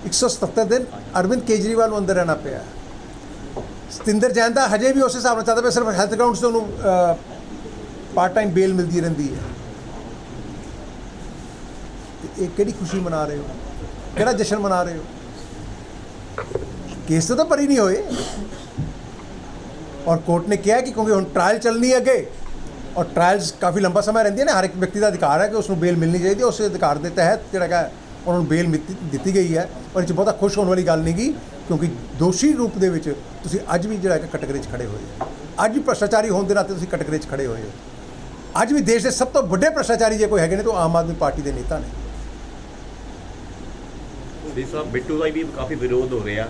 177 ਦਿਨ ਅਰਵਿੰਦ ਕੇਜਰੀਵਾਲ ਨੂੰ ਅੰਦਰ ਰਹਿਣਾ ਪਿਆ। ਸਤਿੰਦਰ ਜੈਨ ਦਾ ਹਜੇ ਵੀ ਉਸੇ ਹਿਸਾਬ ਨਾਲ ਚੱਲਦਾ ਪਿਆ ਸਿਰਫ ਹੈਲਥ ਅਕਾਊਂਟਸ ਤੋਂ ਉਹਨੂੰ ਪਾਰਟ ਟਾਈਮ ਬੇਲ ਮਿਲਦੀ ਰਹਿੰਦੀ ਹੈ। ਤੇ ਇਹ ਕਿਹੜੀ ਖੁਸ਼ੀ ਮਨਾ ਰਹੇ ਹੋ? ਕਿਹੜਾ ਜਸ਼ਨ ਮਨਾ ਰਹੇ ਹੋ? ਕੇਸ ਤੋਂ ਤਾਂ ਪਰੀ ਨਹੀਂ ਹੋਏ। ਔਰ ਕੋਰਟ ਨੇ ਕਿਹਾ ਕਿ ਕਿਉਂਕਿ ਹੁਣ ਟ੍ਰਾਇਲ ਚੱਲਣੀ ਹੈ ਅੱਗੇ ਔਰ ਟ੍ਰਾਇਲਸ ਕਾਫੀ ਲੰਬਾ ਸਮਾਂ ਰਹਿੰਦੀਆਂ ਨੇ, ਹਰ ਇੱਕ ਵਿਅਕਤੀ ਦਾ ਅਧਿਕਾਰ ਹੈ ਕਿ ਉਸ ਨੂੰ ਬੇਲ ਮਿਲਣੀ ਚਾਹੀਦੀ ਹੈ, ਉਸ ਅਧਿਕਾਰ ਦੇ ਤਹਿਤ ਜਿਹੜਾ ਹੈਗਾ, ਉਹਨਾਂ ਨੂੰ ਬੇਲ ਮਿੱਤੀ- ਦਿੱਤੀ ਗਈ ਹੈ। ਔਰ ਇਹ 'ਚ ਬਹੁਤਾ ਖੁਸ਼ ਹੋਣ ਵਾਲੀ ਗੱਲ ਨਹੀਂ ਗੀ, ਕਿਉਂਕਿ ਦੋਸ਼ੀ ਰੂਪ ਦੇ ਵਿੱਚ ਤੁਸੀਂ ਅੱਜ ਵੀ ਜਿਹੜਾ ਹੈ ਕਟਗਰੀ 'ਚ ਖੜੇ ਹੋਏ ਹੋ। ਅੱਜ ਵੀ ਭ੍ਰਸ਼ਟਾਚਾਰੀ ਹੋਣ ਦੇ ਨਾਤੇ ਤੁਸੀਂ ਕਟਗਰੀ 'ਚ ਖੜੇ ਹੋਏ ਹੋ। ਅੱਜ ਵੀ ਦੇਸ਼ ਦੇ ਸਭ ਤੋਂ ਵੱਡੇ ਭ੍ਰਸ਼ਟਾਚਾਰੀ ਜੇ ਕੋਈ ਹੈਗੇ ਨੇ, ਤਾਂ ਉਹ ਆਮ ਆਦਮੀ ਪਾਰਟੀ ਦੇ ਨੇਤਾ ਨੇ। ਜੀ ਸਾਹਿਬ, ਬਿੱਟੂ ਦਾ ਵੀ ਕਾਫੀ ਵਿਰੋਧ ਹੋ ਰਿਹਾ।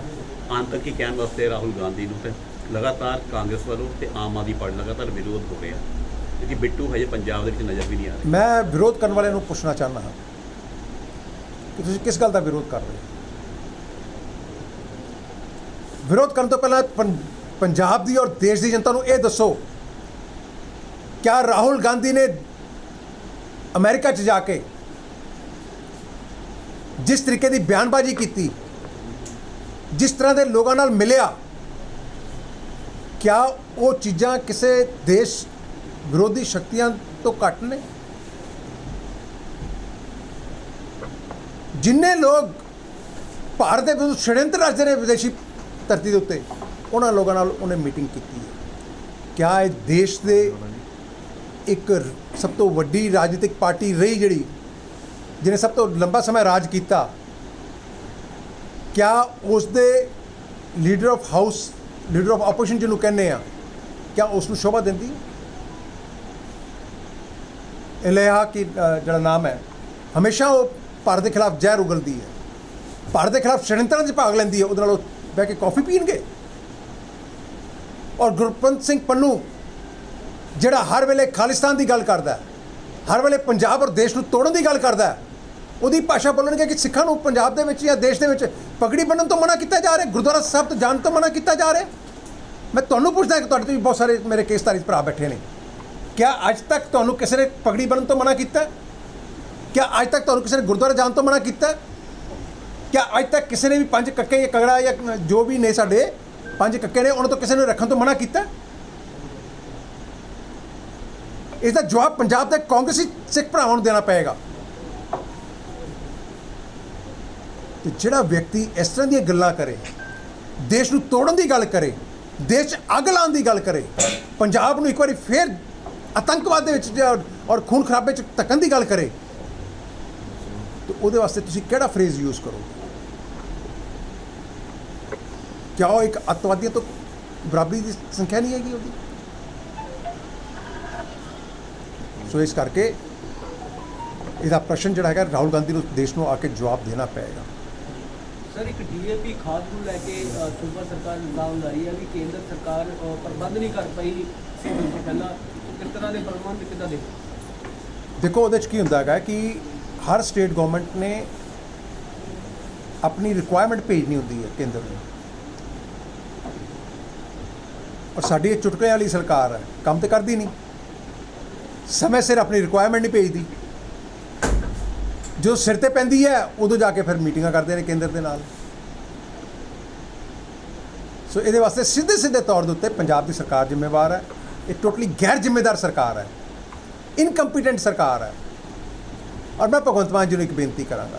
ਆਂਤਕੀ ਕਹਿਣ ਵਾਸਤੇ ਰਾਹੁਲ ਗਾਂਧੀ ਨੂੰ ਤੇ ਲਗਾਤਾਰ ਕਾਂਗਰਸ ਵੱਲੋਂ ਤੇ ਆਮ ਆਦਮੀ ਪਾਰਟੀ ਲਗਾਤਾਰ ਵਿਰੋਧ ਹੋ ਰਿਹਾ। ਕਿਉਂਕਿ ਬਿੱਟੂ ਹਜੇ ਪੰਜਾਬ ਦੇ ਵਿੱਚ ਨਜ਼ਰ ਵੀ ਨਹੀਂ ਆ ਰਿਹਾ। ਮੈਂ ਵਿਰੋਧ ਕਰਨ ਵਾਲਿਆਂ ਨੂੰ ਪੁੱਛਣਾ ਚਾਹੁੰਦਾ ਹਾਂ ਕਿ ਤੁਸੀਂ ਕਿਸ ਗੱਲ ਦਾ ਵਿਰੋਧ ਕਰ ਰਹੇ ਹੋ? ਵਿਰੋਧ ਕਰਨ ਤੋਂ ਪਹਿਲਾਂ ਪੰ- ਪੰਜਾਬ ਦੀ ਔਰ ਦੇਸ਼ ਦੀ ਜਨਤਾ ਨੂੰ ਇਹ ਦੱਸੋ, ਕਿਆ ਰਾਹੁਲ ਗਾਂਧੀ ਨੇ ਅਮਰੀਕਾ 'ਚ ਜਾ ਕੇ ਜਿਸ ਤਰੀਕੇ ਦੀ ਬਿਆਨਬਾਜ਼ੀ ਕੀਤੀ, ਜਿਸ ਤਰ੍ਹਾਂ ਦੇ ਲੋਕਾਂ ਨਾਲ ਮਿਲਿਆ, ਕਿਆ ਉਹ ਚੀਜ਼ਾਂ ਕਿਸੇ ਦੇਸ਼ ਵਿਰੋਧੀ ਸ਼ਕਤੀਆਂ ਤੋਂ ਘੱਟ ਨੇ। ਜਿੰਨੇ ਲੋਕ ਭਾਰਤ ਦੇ ਵਿਰੁੱਧ ਛੜਯੰਤਰ ਰਚਦੇ ਨੇ ਵਿਦੇਸ਼ੀ ਧਰਤੀ ਦੇ ਉੱਤੇ, ਉਹਨਾਂ ਲੋਕਾਂ ਨਾਲ ਉਹਨੇ ਮੀਟਿੰਗ ਕੀਤੀ ਹੈ। ਕਿਆ ਇਹ ਦੇਸ਼ ਦੇ ਇੱਕ ਸਭ ਤੋਂ ਵੱਡੀ ਰਾਜਨੀਤਿਕ ਪਾਰਟੀ ਰਹੀ ਜਿਹੜੀ, ਜਿਹਨੇ ਸਭ ਤੋਂ ਲੰਬਾ ਸਮਾਂ ਰਾਜ ਕੀਤਾ, ਕਿਆ ਉਸ ਦੇ leader of house, leader of opposition ਜਿਹਨੂੰ ਕਹਿੰਦੇ ਆ, ਕਿਆ ਉਸ ਨੂੰ ਸ਼ੋਭਾ ਦਿੰਦੀ? ਹੈ ਇਲਹਾ ਕੀ ਅ, ਜਿਹੜਾ ਨਾਮ ਹੈ ਹਮੇਸ਼ਾ ਉਹ ਭਾਰਤ ਦੇ ਖਿਲਾਫ ਜ਼ਹਿਰ ਉਗਲਦੀ ਹੈ। ਭਾਰਤ ਦੇ ਖਿਲਾਫ ਛੜਯੰਤਰਾਂ 'ਚ ਭਾਗ ਲੈਂਦੀ ਹੈ ਉਹਦੇ ਨਾਲ ਉਹ ਬਹਿ ਕੇ ਕਾਫੀ ਪੀਣਗੇ। ਔਰ ਗੁਰਪੰਤ ਸਿੰਘ ਪੰਨੂ ਜਿਹੜਾ ਹਰ ਵੇਲੇ ਖਾਲਿਸਤਾਨ ਦੀ ਗੱਲ ਕਰਦਾ ਹਰ ਵੇਲੇ ਪੰਜਾਬ ਔਰ ਦੇਸ਼ ਨੂੰ ਤੋੜਨ ਦੀ ਗੱਲ ਕਰਦਾ ਉਹਦੀ ਭਾਸ਼ਾ ਬੋਲਣਗੇ ਕਿ ਸਿੱਖਾਂ ਨੂੰ ਪੰਜਾਬ ਦੇ ਵਿੱਚ ਜਾਂ ਦੇਸ਼ ਦੇ ਵਿੱਚ ਪਗੜੀ ਬੰਨਣ ਤੋਂ ਮਨਾ ਕੀਤਾ ਜਾ ਰਿਹਾ ਗੁਰਦੁਆਰਾ ਸਾਹਿਬ ਤੋਂ ਜਾਣ ਤੋਂ ਮਨਾ ਕੀਤਾ ਜਾ ਰਿਹਾ। ਮੈਂ ਤੁਹਾਨੂੰ ਪੁੱਛਦਾ ਕਿ ਤੁਹਾਡੇ ਤੋਂ ਵੀ ਬਹੁਤ ਸਾਰੇ ਮੇਰੇ ਕੇਸਧਾਰੀ ਭਰਾ ਬੈਠੇ ਨੇ। ਕਿਆ ਅੱਜ ਤੱਕ ਤੁਹਾਨੂੰ ਕਿਸੇ ਨੇ ਪਗੜੀ ਬੰਨਣ ਤੋਂ ਮਨਾ ਕੀਤਾ? ਕਿਆ ਅੱਜ ਤੱਕ ਤੁਹਾਨੂੰ ਕਿਸੇ ਨੇ ਗੁਰਦੁਆਰੇ ਜਾਣ ਤੋਂ ਮਨਾ ਕੀਤਾ? ਕਿਆ ਅੱਜ ਤੱਕ ਕਿਸੇ ਨੇ ਵੀ ਪੰਜ ਕੱਕੇ ਜਾਂ ਕਗੜਾ ਜਾਂ ਜੋ ਵੀ ਨੇ ਸਾਡੇ, ਪੰਜ ਕੱਕੇ ਨੇ, ਉਹਨਾਂ ਤੋਂ ਕਿਸੇ ਨੇ ਰੱਖਣ ਤੋਂ ਮਨਾ ਕੀਤਾ? ਇਸ ਦਾ ਜਵਾਬ ਪੰਜਾਬ ਦੇ ਕਾਂਗਰਸੀ ਸਿੱਖ ਭਰਾਵਾਂ ਨੂੰ ਦੇਣਾ ਪਏਗਾ। ਤੇ ਜਿਹੜਾ ਵਿਅਕਤੀ ਇਸ ਤਰ੍ਹਾਂ ਦੀਆਂ ਗੱਲਾਂ ਕਰੇ, ਦੇਸ਼ ਨੂੰ ਤੋੜਨ ਦੀ ਗੱਲ ਕਰੇ, ਦੇਸ਼ 'ਚ ਅੱਗ ਲਾਉਣ ਦੀ ਗੱਲ ਕਰੇ, ਪੰਜਾਬ ਨੂੰ ਇੱਕ ਵਾਰੀ ਫੇਰ ਆਤੰਕਵਾਦ ਦੇ ਵਿੱਚ ਔਰ ਖੂਨ ਖਰਾਬੇ 'ਚ ਧੱਕਣ ਦੀ ਗੱਲ ਕਰੇ, ਤੇ ਉਹਦੇ ਵਾਸਤੇ ਤੁਸੀਂ ਕਿਹੜਾ ਫਰੇਜ਼ ਯੂਜ਼ ਕਰੋ ਕਿਆ ਉਹ ਇੱਕ ਅੱਤਵਾਦੀਆਂ ਤੋਂ ਬਰਾਬਰੀ ਦੀ ਸੰਖਿਆ ਨਹੀਂ ਹੈਗੀ ਉਹਦੀ? ਸੋ ਇਸ ਕਰਕੇ ਇਹਦਾ ਪ੍ਰਸ਼ਨ ਜਿਹੜਾ ਹੈਗਾ, ਰਾਹੁਲ ਗਾਂਧੀ ਨੂੰ ਦੇਸ਼ ਨੂੰ ਆ ਕੇ ਜਵਾਬ ਦੇਣਾ ਪਏਗਾ। ਸਰ, ਇੱਕ ਡੀਏਪੀ ਖਾਦ ਨੂੰ ਲੈ ਕੇ ਸੂਬਾ ਸਰਕਾਰ ਇਲਜ਼ਾਮ ਲਾ ਰਹੀ ਹੈ ਵੀ ਕੇਂਦਰ ਸਰਕਾਰ ਪ੍ਰਬੰਧ ਨਹੀਂ ਕਰ ਪਈ ਪਹਿਲਾਂ ਕਿਸ ਤਰ੍ਹਾਂ ਦੇ ਪ੍ਰਬੰਧ ਕਿੱਦਾਂ ਦੇ? ਦੇਖੋ, ਉਹਦੇ 'ਚ ਕੀ ਹੁੰਦਾ ਹੈਗਾ ਕਿ ਹਰ ਸਟੇਟ ਗਵਰਨਮੈਂਟ ਨੇ ਆਪਣੀ ਰਿਕੁਆਇਰਮੈਂਟ ਭੇਜਣੀ ਹੁੰਦੀ ਹੈ ਕੇਂਦਰ ਨੂੰ। ਔਰ ਸਾਡੀ ਇਹ ਚੁਟਕਲੇ ਵਾਲੀ ਸਰਕਾਰ ਹੈ, ਕੰਮ ਤੇ ਕਰਦੀ ਨਹੀਂ। ਸਮੇਂ ਸਿਰ ਆਪਣੀ ਰਿਕੁਆਇਰਮੈਂਟ ਨਹੀਂ ਭੇਜਦੀ। ਜੋ ਸਿਰ ਤੇ ਪੈਂਦੀ ਹੈ, ਉਦੋਂ ਜਾ ਕੇ ਫਿਰ ਮੀਟਿੰਗਾਂ ਕਰਦੇ ਨੇ ਕੇਂਦਰ ਦੇ ਨਾਲ। ਸੋ ਇਹਦੇ ਵਾਸਤੇ ਸਿੱਧੇ ਸਿੱਧੇ ਤੌਰ ਦੇ ਉੱਤੇ ਪੰਜਾਬ ਦੀ ਸਰਕਾਰ ਜ਼ਿੰਮੇਵਾਰ ਹੈ। ਇਹ ਟੋਟਲੀ ਗੈਰ ਜ਼ਿੰਮੇਦਾਰ ਸਰਕਾਰ ਹੈ। ਇਨਕੰਪੀਟੈਂਟ ਸਰਕਾਰ ਹੈ। ਔਰ ਮੈਂ ਭਗਵੰਤ ਮਾਨ ਜੀ ਨੂੰ ਇੱਕ ਬੇਨਤੀ ਕਰਾਂਗਾ।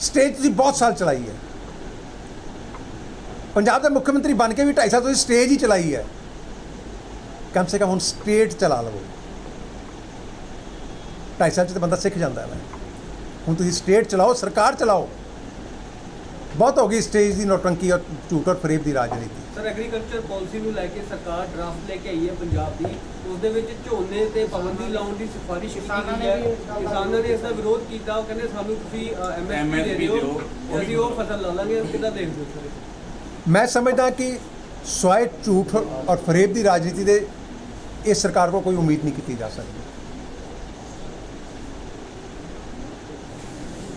ਸਟੇਜ ਤੁਸੀਂ ਬਹੁਤ ਸਾਲ ਚਲਾਈ ਹੈ। ਪੰਜਾਬ ਦੇ ਮੁੱਖ ਮੰਤਰੀ ਬਣ ਕੇ ਵੀ 2.5 ਸਾਲ ਤੁਸੀਂ ਸਟੇਜ ਹੀ ਚਲਾਈ ਹੈ। ਕਮ ਸੇ ਕਮ ਹੁਣ ਸਟੇਟ ਚਲਾ ਲਵੋ। 2.5 ਸਾਲ ਚ ਤਾਂ ਬੰਦਾ ਸਿੱਖ ਜਾਂਦਾ ਹੈ। ਹੁਣ ਤੁਸੀਂ ਸਟੇਟ ਚਲਾਓ, ਸਰਕਾਰ ਚਲਾਓ। ਬਹੁਤ ਹੋ ਗਈ ਸਟੇਜ ਦੀ ਨੌਟੰਕੀ ਔਰ ਝੂਠ ਔਰ ਫਰੇਬ ਦੀ ਰਾਜਨੀਤੀ। ਸਰ ਐਗਰੀਕਲਚਰ ਪਾਲਿਸੀ ਨੂੰ ਲੈ ਕੇ ਸਰਕਾਰ ਡਰਾਫਟ ਲੈ ਕੇ ਆਈ ਹੈ ਪੰਜਾਬ ਦੀ। ਉਸ ਦੇ ਵਿੱਚ ਝੋਨੇ ਤੇ ਪਾਬੰਦੀ ਲਾਉਣ ਦੀ ਸਿਫਾਰਿਸ਼ ਕੀਤੀ ਗਈ ਹੈ। ਕਿਸਾਨਾਂ ਨੇ ਇਸ ਦਾ ਵਿਰੋਧ ਕੀਤਾ। ਉਹ ਕਹਿੰਦੇ ਸਾਨੂੰ ਤੁਸੀਂ ਐਮਐਸਪੀ ਦੇ ਦਿਓ। ਅਸੀਂ ਉਹ ਫਸਲ ਲਾ ਲਾਂਗੇ। ਕਿੱਦਾਂ ਦੇਖਦੇ ਹੋ? ਮੈਂ ਸਮਝਦਾ ਕਿ ਸਵਾਏ ਝੂਠ ਔਰ ਫਰੇਬ ਦੀ ਰਾਜਨੀਤੀ ਦੇ ਇਸ ਸਰਕਾਰ ਕੋਲ ਕੋਈ ਉਮੀਦ ਨਹੀਂ ਕੀਤੀ ਜਾ ਸਕਦੀ।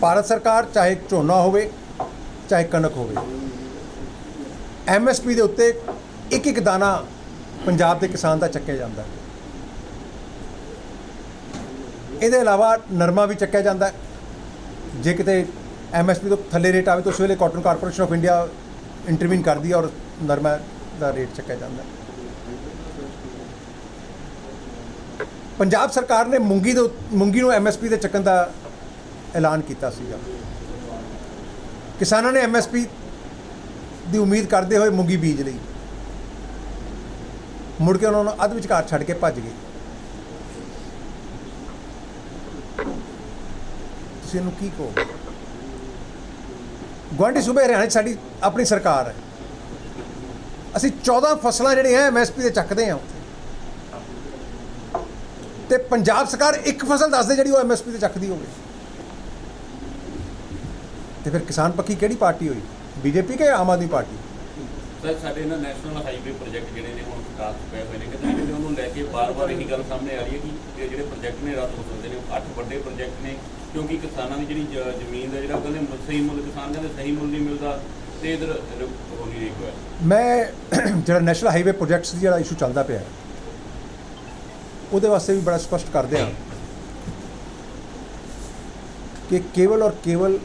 ਭਾਰਤ ਸਰਕਾਰ ਚਾਹੇ ਝੋਨਾ ਹੋਵੇ ਚਾਹੇ ਕਣਕ ਹੋਵੇ। ਐਮਐਸਪੀ ਦੇ ਉੱਤੇ ਇੱਕ ਇੱਕ ਦਾਣਾ ਪੰਜਾਬ ਦੇ ਕਿਸਾਨ ਦਾ ਚੱਕਿਆ ਜਾਂਦਾ ਇਹਦੇ ਇਲਾਵਾ ਨਰਮਾ ਵੀ ਚੱਕਿਆ ਜਾਂਦਾ ਜੇ ਕਿਤੇ ਐਮਐਸਪੀ ਤੋਂ ਥੱਲੇ ਰੇਟ ਆਵੇ ਤਾਂ ਉਸ ਵੇਲੇ cotton corporation of India intervene ਕਰਦੀ ਹੈ ਔਰ ਨਰਮਾ ਦਾ ਰੇਟ ਚੱਕਿਆ ਜਾਂਦਾ ਪੰਜਾਬ ਸਰਕਾਰ ਨੇ ਮੂੰਗੀ ਦੇ ਮੂੰਗੀ ਨੂੰ ਐਮਐਸਪੀ ਦੇ ਚੱਕਣ ਦਾ ਐਲਾਨ ਕੀਤਾ ਸੀਗਾ। ਕਿਸਾਨਾਂ ਨੇ ਐਮਐਸਪੀ ਦੀ ਉਮੀਦ ਕਰਦੇ ਹੋਏ ਮੂੰਗੀ ਬੀਜ ਲਈ। ਮੁੜ ਕੇ ਉਹਨਾਂ ਨੂੰ ਅੱਧ ਵਿਚਕਾਰ ਛੱਡ ਕੇ ਭੱਜ ਗਏ। ਤੁਸੀਂ ਇਹਨੂੰ ਕੀ ਕਹੋ ਗੁਆਂਢੀ ਸੂਬੇ ਹਰਿਆਣਾ 'ਚ ਸਾਡੀ ਆਪਣੀ ਸਰਕਾਰ ਹੈ। ਅਸੀਂ 14 ਫਸਲਾਂ ਜਿਹੜੀਆਂ ਐਮਐਸਪੀ ਤੇ ਚੱਕਦੇ ਹਾਂ ਉੱਥੇ। ਤੇ ਪੰਜਾਬ ਸਰਕਾਰ ਇੱਕ ਫਸਲ ਦੱਸਦੇ ਜਿਹੜੀ ਉਹ ਐਮਐਸਪੀ ਤੇ ਚੱਕਦੀ ਹੋਵੇ। ਤੇ ਫਿਰ ਕਿਸਾਨ ਪੱਖੀ ਕਿਹੜੀ ਪਾਰਟੀ ਹੋਈ? ਬੀਜੇਪੀ ਕਿ ਆਮ ਆਦਮੀ ਪਾਰਟੀ? ਸਰ ਸਾਡੇ ਨਾ ਨੈਸ਼ਨਲ ਹਾਈਵੇ ਪ੍ਰੋਜੈਕਟ ਜਿਹੜੇ ਨੇ ਹੁਣ ਵਿਕਾਸ ਪਏ ਹੋਏ ਨੇ ਕਿਤੇ ਕਿਤੇ ਉਹਨੂੰ ਲੈ ਕੇ ਬਾਰ-ਬਾਰ ਇਹੀ ਗੱਲ ਸਾਹਮਣੇ ਆ ਰਹੀ ਹੈ ਕਿ ਇਹ ਜਿਹੜੇ ਪ੍ਰੋਜੈਕਟ ਨੇ ਰੱਦ ਹੋ ਸਕਦੇ ਨੇ ਅੱਠ ਵੱਡੇ ਪ੍ਰੋਜੈਕਟ ਨੇ ਕਿਉਂਕਿ ਕਿਸਾਨਾਂ ਦੀ ਜਿਹੜੀ ਜ- ਜ਼ਮੀਨ ਦਾ ਜਿਹੜਾ ਕਹਿੰਦੇ ਮੁੱਲ- ਸਹੀ ਮੁੱਲ ਕਿਸਾਨ ਕਹਿੰਦੇ ਸਹੀ ਮੁੱਲ ਨਹੀਂ ਮਿਲਦਾ ਤੇ ਇਧਰ ਹੋ ਨਹੀਂ ਰਹੀ ਕੋਈ। ਮੈਂ ਜਿਹੜਾ ਨੈਸ਼ਨਲ ਹਾਈਵੇ ਪ੍ਰੋਜੈਕਟਸ ਦੀ ਜਿਹੜਾ ਇਸ਼ੂ ਚੱਲਦਾ ਪਿਆ ਉਹਦੇ ਵਾਸਤੇ ਵੀ ਬੜਾ ਸਪਸ਼ਟ ਕਰਦੇ ਹਾਂ। ਕਿ ਕੇਵਲ ਔਰ ਕੇਵਲ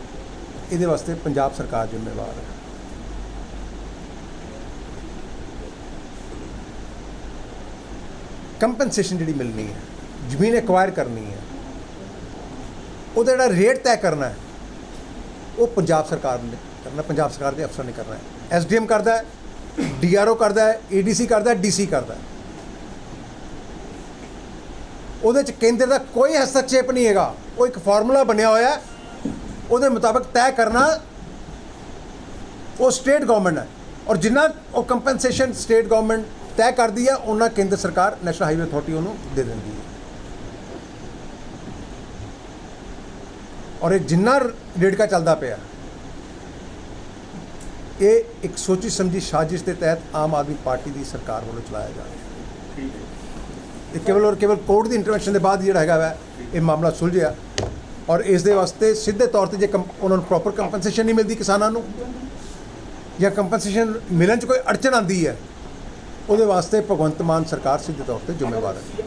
ਇਹਦੇ ਵਾਸਤੇ ਪੰਜਾਬ ਸਰਕਾਰ ਜ਼ਿੰਮੇਵਾਰ ਹੈ। ਕੰਪਨਸੇਸ਼ਨ ਜਿਹੜੀ ਮਿਲਣੀ ਹੈ, ਜ਼ਮੀਨ ਐਕਵਾਇਰ ਕਰਨੀ ਹੈ, ਉਹਦਾ ਜਿਹੜਾ ਰੇਟ ਤੈਅ ਕਰਨਾ ਹੈ, ਉਹ ਪੰਜਾਬ ਸਰਕਾਰ ਨੇ ਕਰਨਾ, ਪੰਜਾਬ ਸਰਕਾਰ ਦੇ ਅਫਸਰ ਨੇ ਕਰਨਾ ਹੈ। ਐਸਡੀਐਮ ਕਰਦਾ ਹੈ ਡੀਆਰਓ ਕਰਦਾ ਹੈ ਏਡੀਸੀ ਕਰਦਾ ਹੈ ਡੀਸੀ ਕਰਦਾ ਹੈ। ਉਹਦੇ ਚ ਕੇਂਦਰ ਦਾ ਕੋਈ ਹਸਤਕਸ਼ੇਪ ਨਹੀਂ ਹੈਗਾ। ਉਹ ਇੱਕ ਫਾਰਮੂਲਾ ਬਣਿਆ ਹੋਇਆ ਹੈ ਉਹਦੇ ਮੁਤਾਬਕ ਤੈਅ ਕਰਨਾ ਉਹ ਸਟੇਟ ਗਵਰਨਮੈਂਟ ਹੈ। ਔਰ ਜਿੰਨਾ ਉਹ ਕੰਪਨਸੇਸ਼ਨ ਸਟੇਟ ਗਵਰਨਮੈਂਟ ਤੈਅ ਕਰਦੀ ਹੈ ਉਹਨਾਂ ਕੇਂਦਰ ਸਰਕਾਰ ਨੈਸ਼ਨਲ ਹਾਈਵੇ ਅਥਾਰਟੀ ਉਹਨੂੰ ਦੇ ਦਿੰਦੀ ਹੈ। ਔਰ ਇਹ ਜਿੰਨਾ ਰੇੜਕਾ ਚੱਲਦਾ ਪਿਆ ਇਹ ਇੱਕ ਸੋਚੀ ਸਮਝੀ ਸਾਜ਼ਿਸ਼ ਦੇ ਤਹਿਤ ਆਮ ਆਦਮੀ ਪਾਰਟੀ ਦੀ ਸਰਕਾਰ ਵੱਲੋਂ ਚਲਾਇਆ ਜਾ ਰਿਹਾ ਹੈ। ਇਹ ਕੇਵਲ ਔਰ ਕੇਵਲ ਕੋਰਟ ਦੀ ਇੰਟਰਵੈਂਸ਼ਨ ਦੇ ਬਾਅਦ ਜਿਹੜਾ ਹੈਗਾ ਵਾ ਇਹ ਮਾਮਲਾ ਸੁਲਝਿਆ। ਔਰ ਇਸ ਦੇ ਵਾਸਤੇ ਸਿੱਧੇ ਤੌਰ ਤੇ ਜੇ ਕੰਪ- ਉਹਨਾਂ ਨੂੰ ਪ੍ਰੋਪਰ ਕੰਪਨਸੇਸ਼ਨ ਨਹੀਂ ਮਿਲਦੀ ਕਿਸਾਨਾਂ ਨੂੰ, ਜਾਂ ਕੰਪਨਸੇਸ਼ਨ ਮਿਲਣ 'ਚ ਕੋਈ ਅੜਚਨ ਆਂਦੀ ਹੈ, ਉਹਦੇ ਵਾਸਤੇ ਭਗਵੰਤ ਮਾਨ ਸਰਕਾਰ ਸਿੱਧੇ ਤੌਰ ਤੇ ਜ਼ਿੰਮੇਵਾਰ ਹੈ।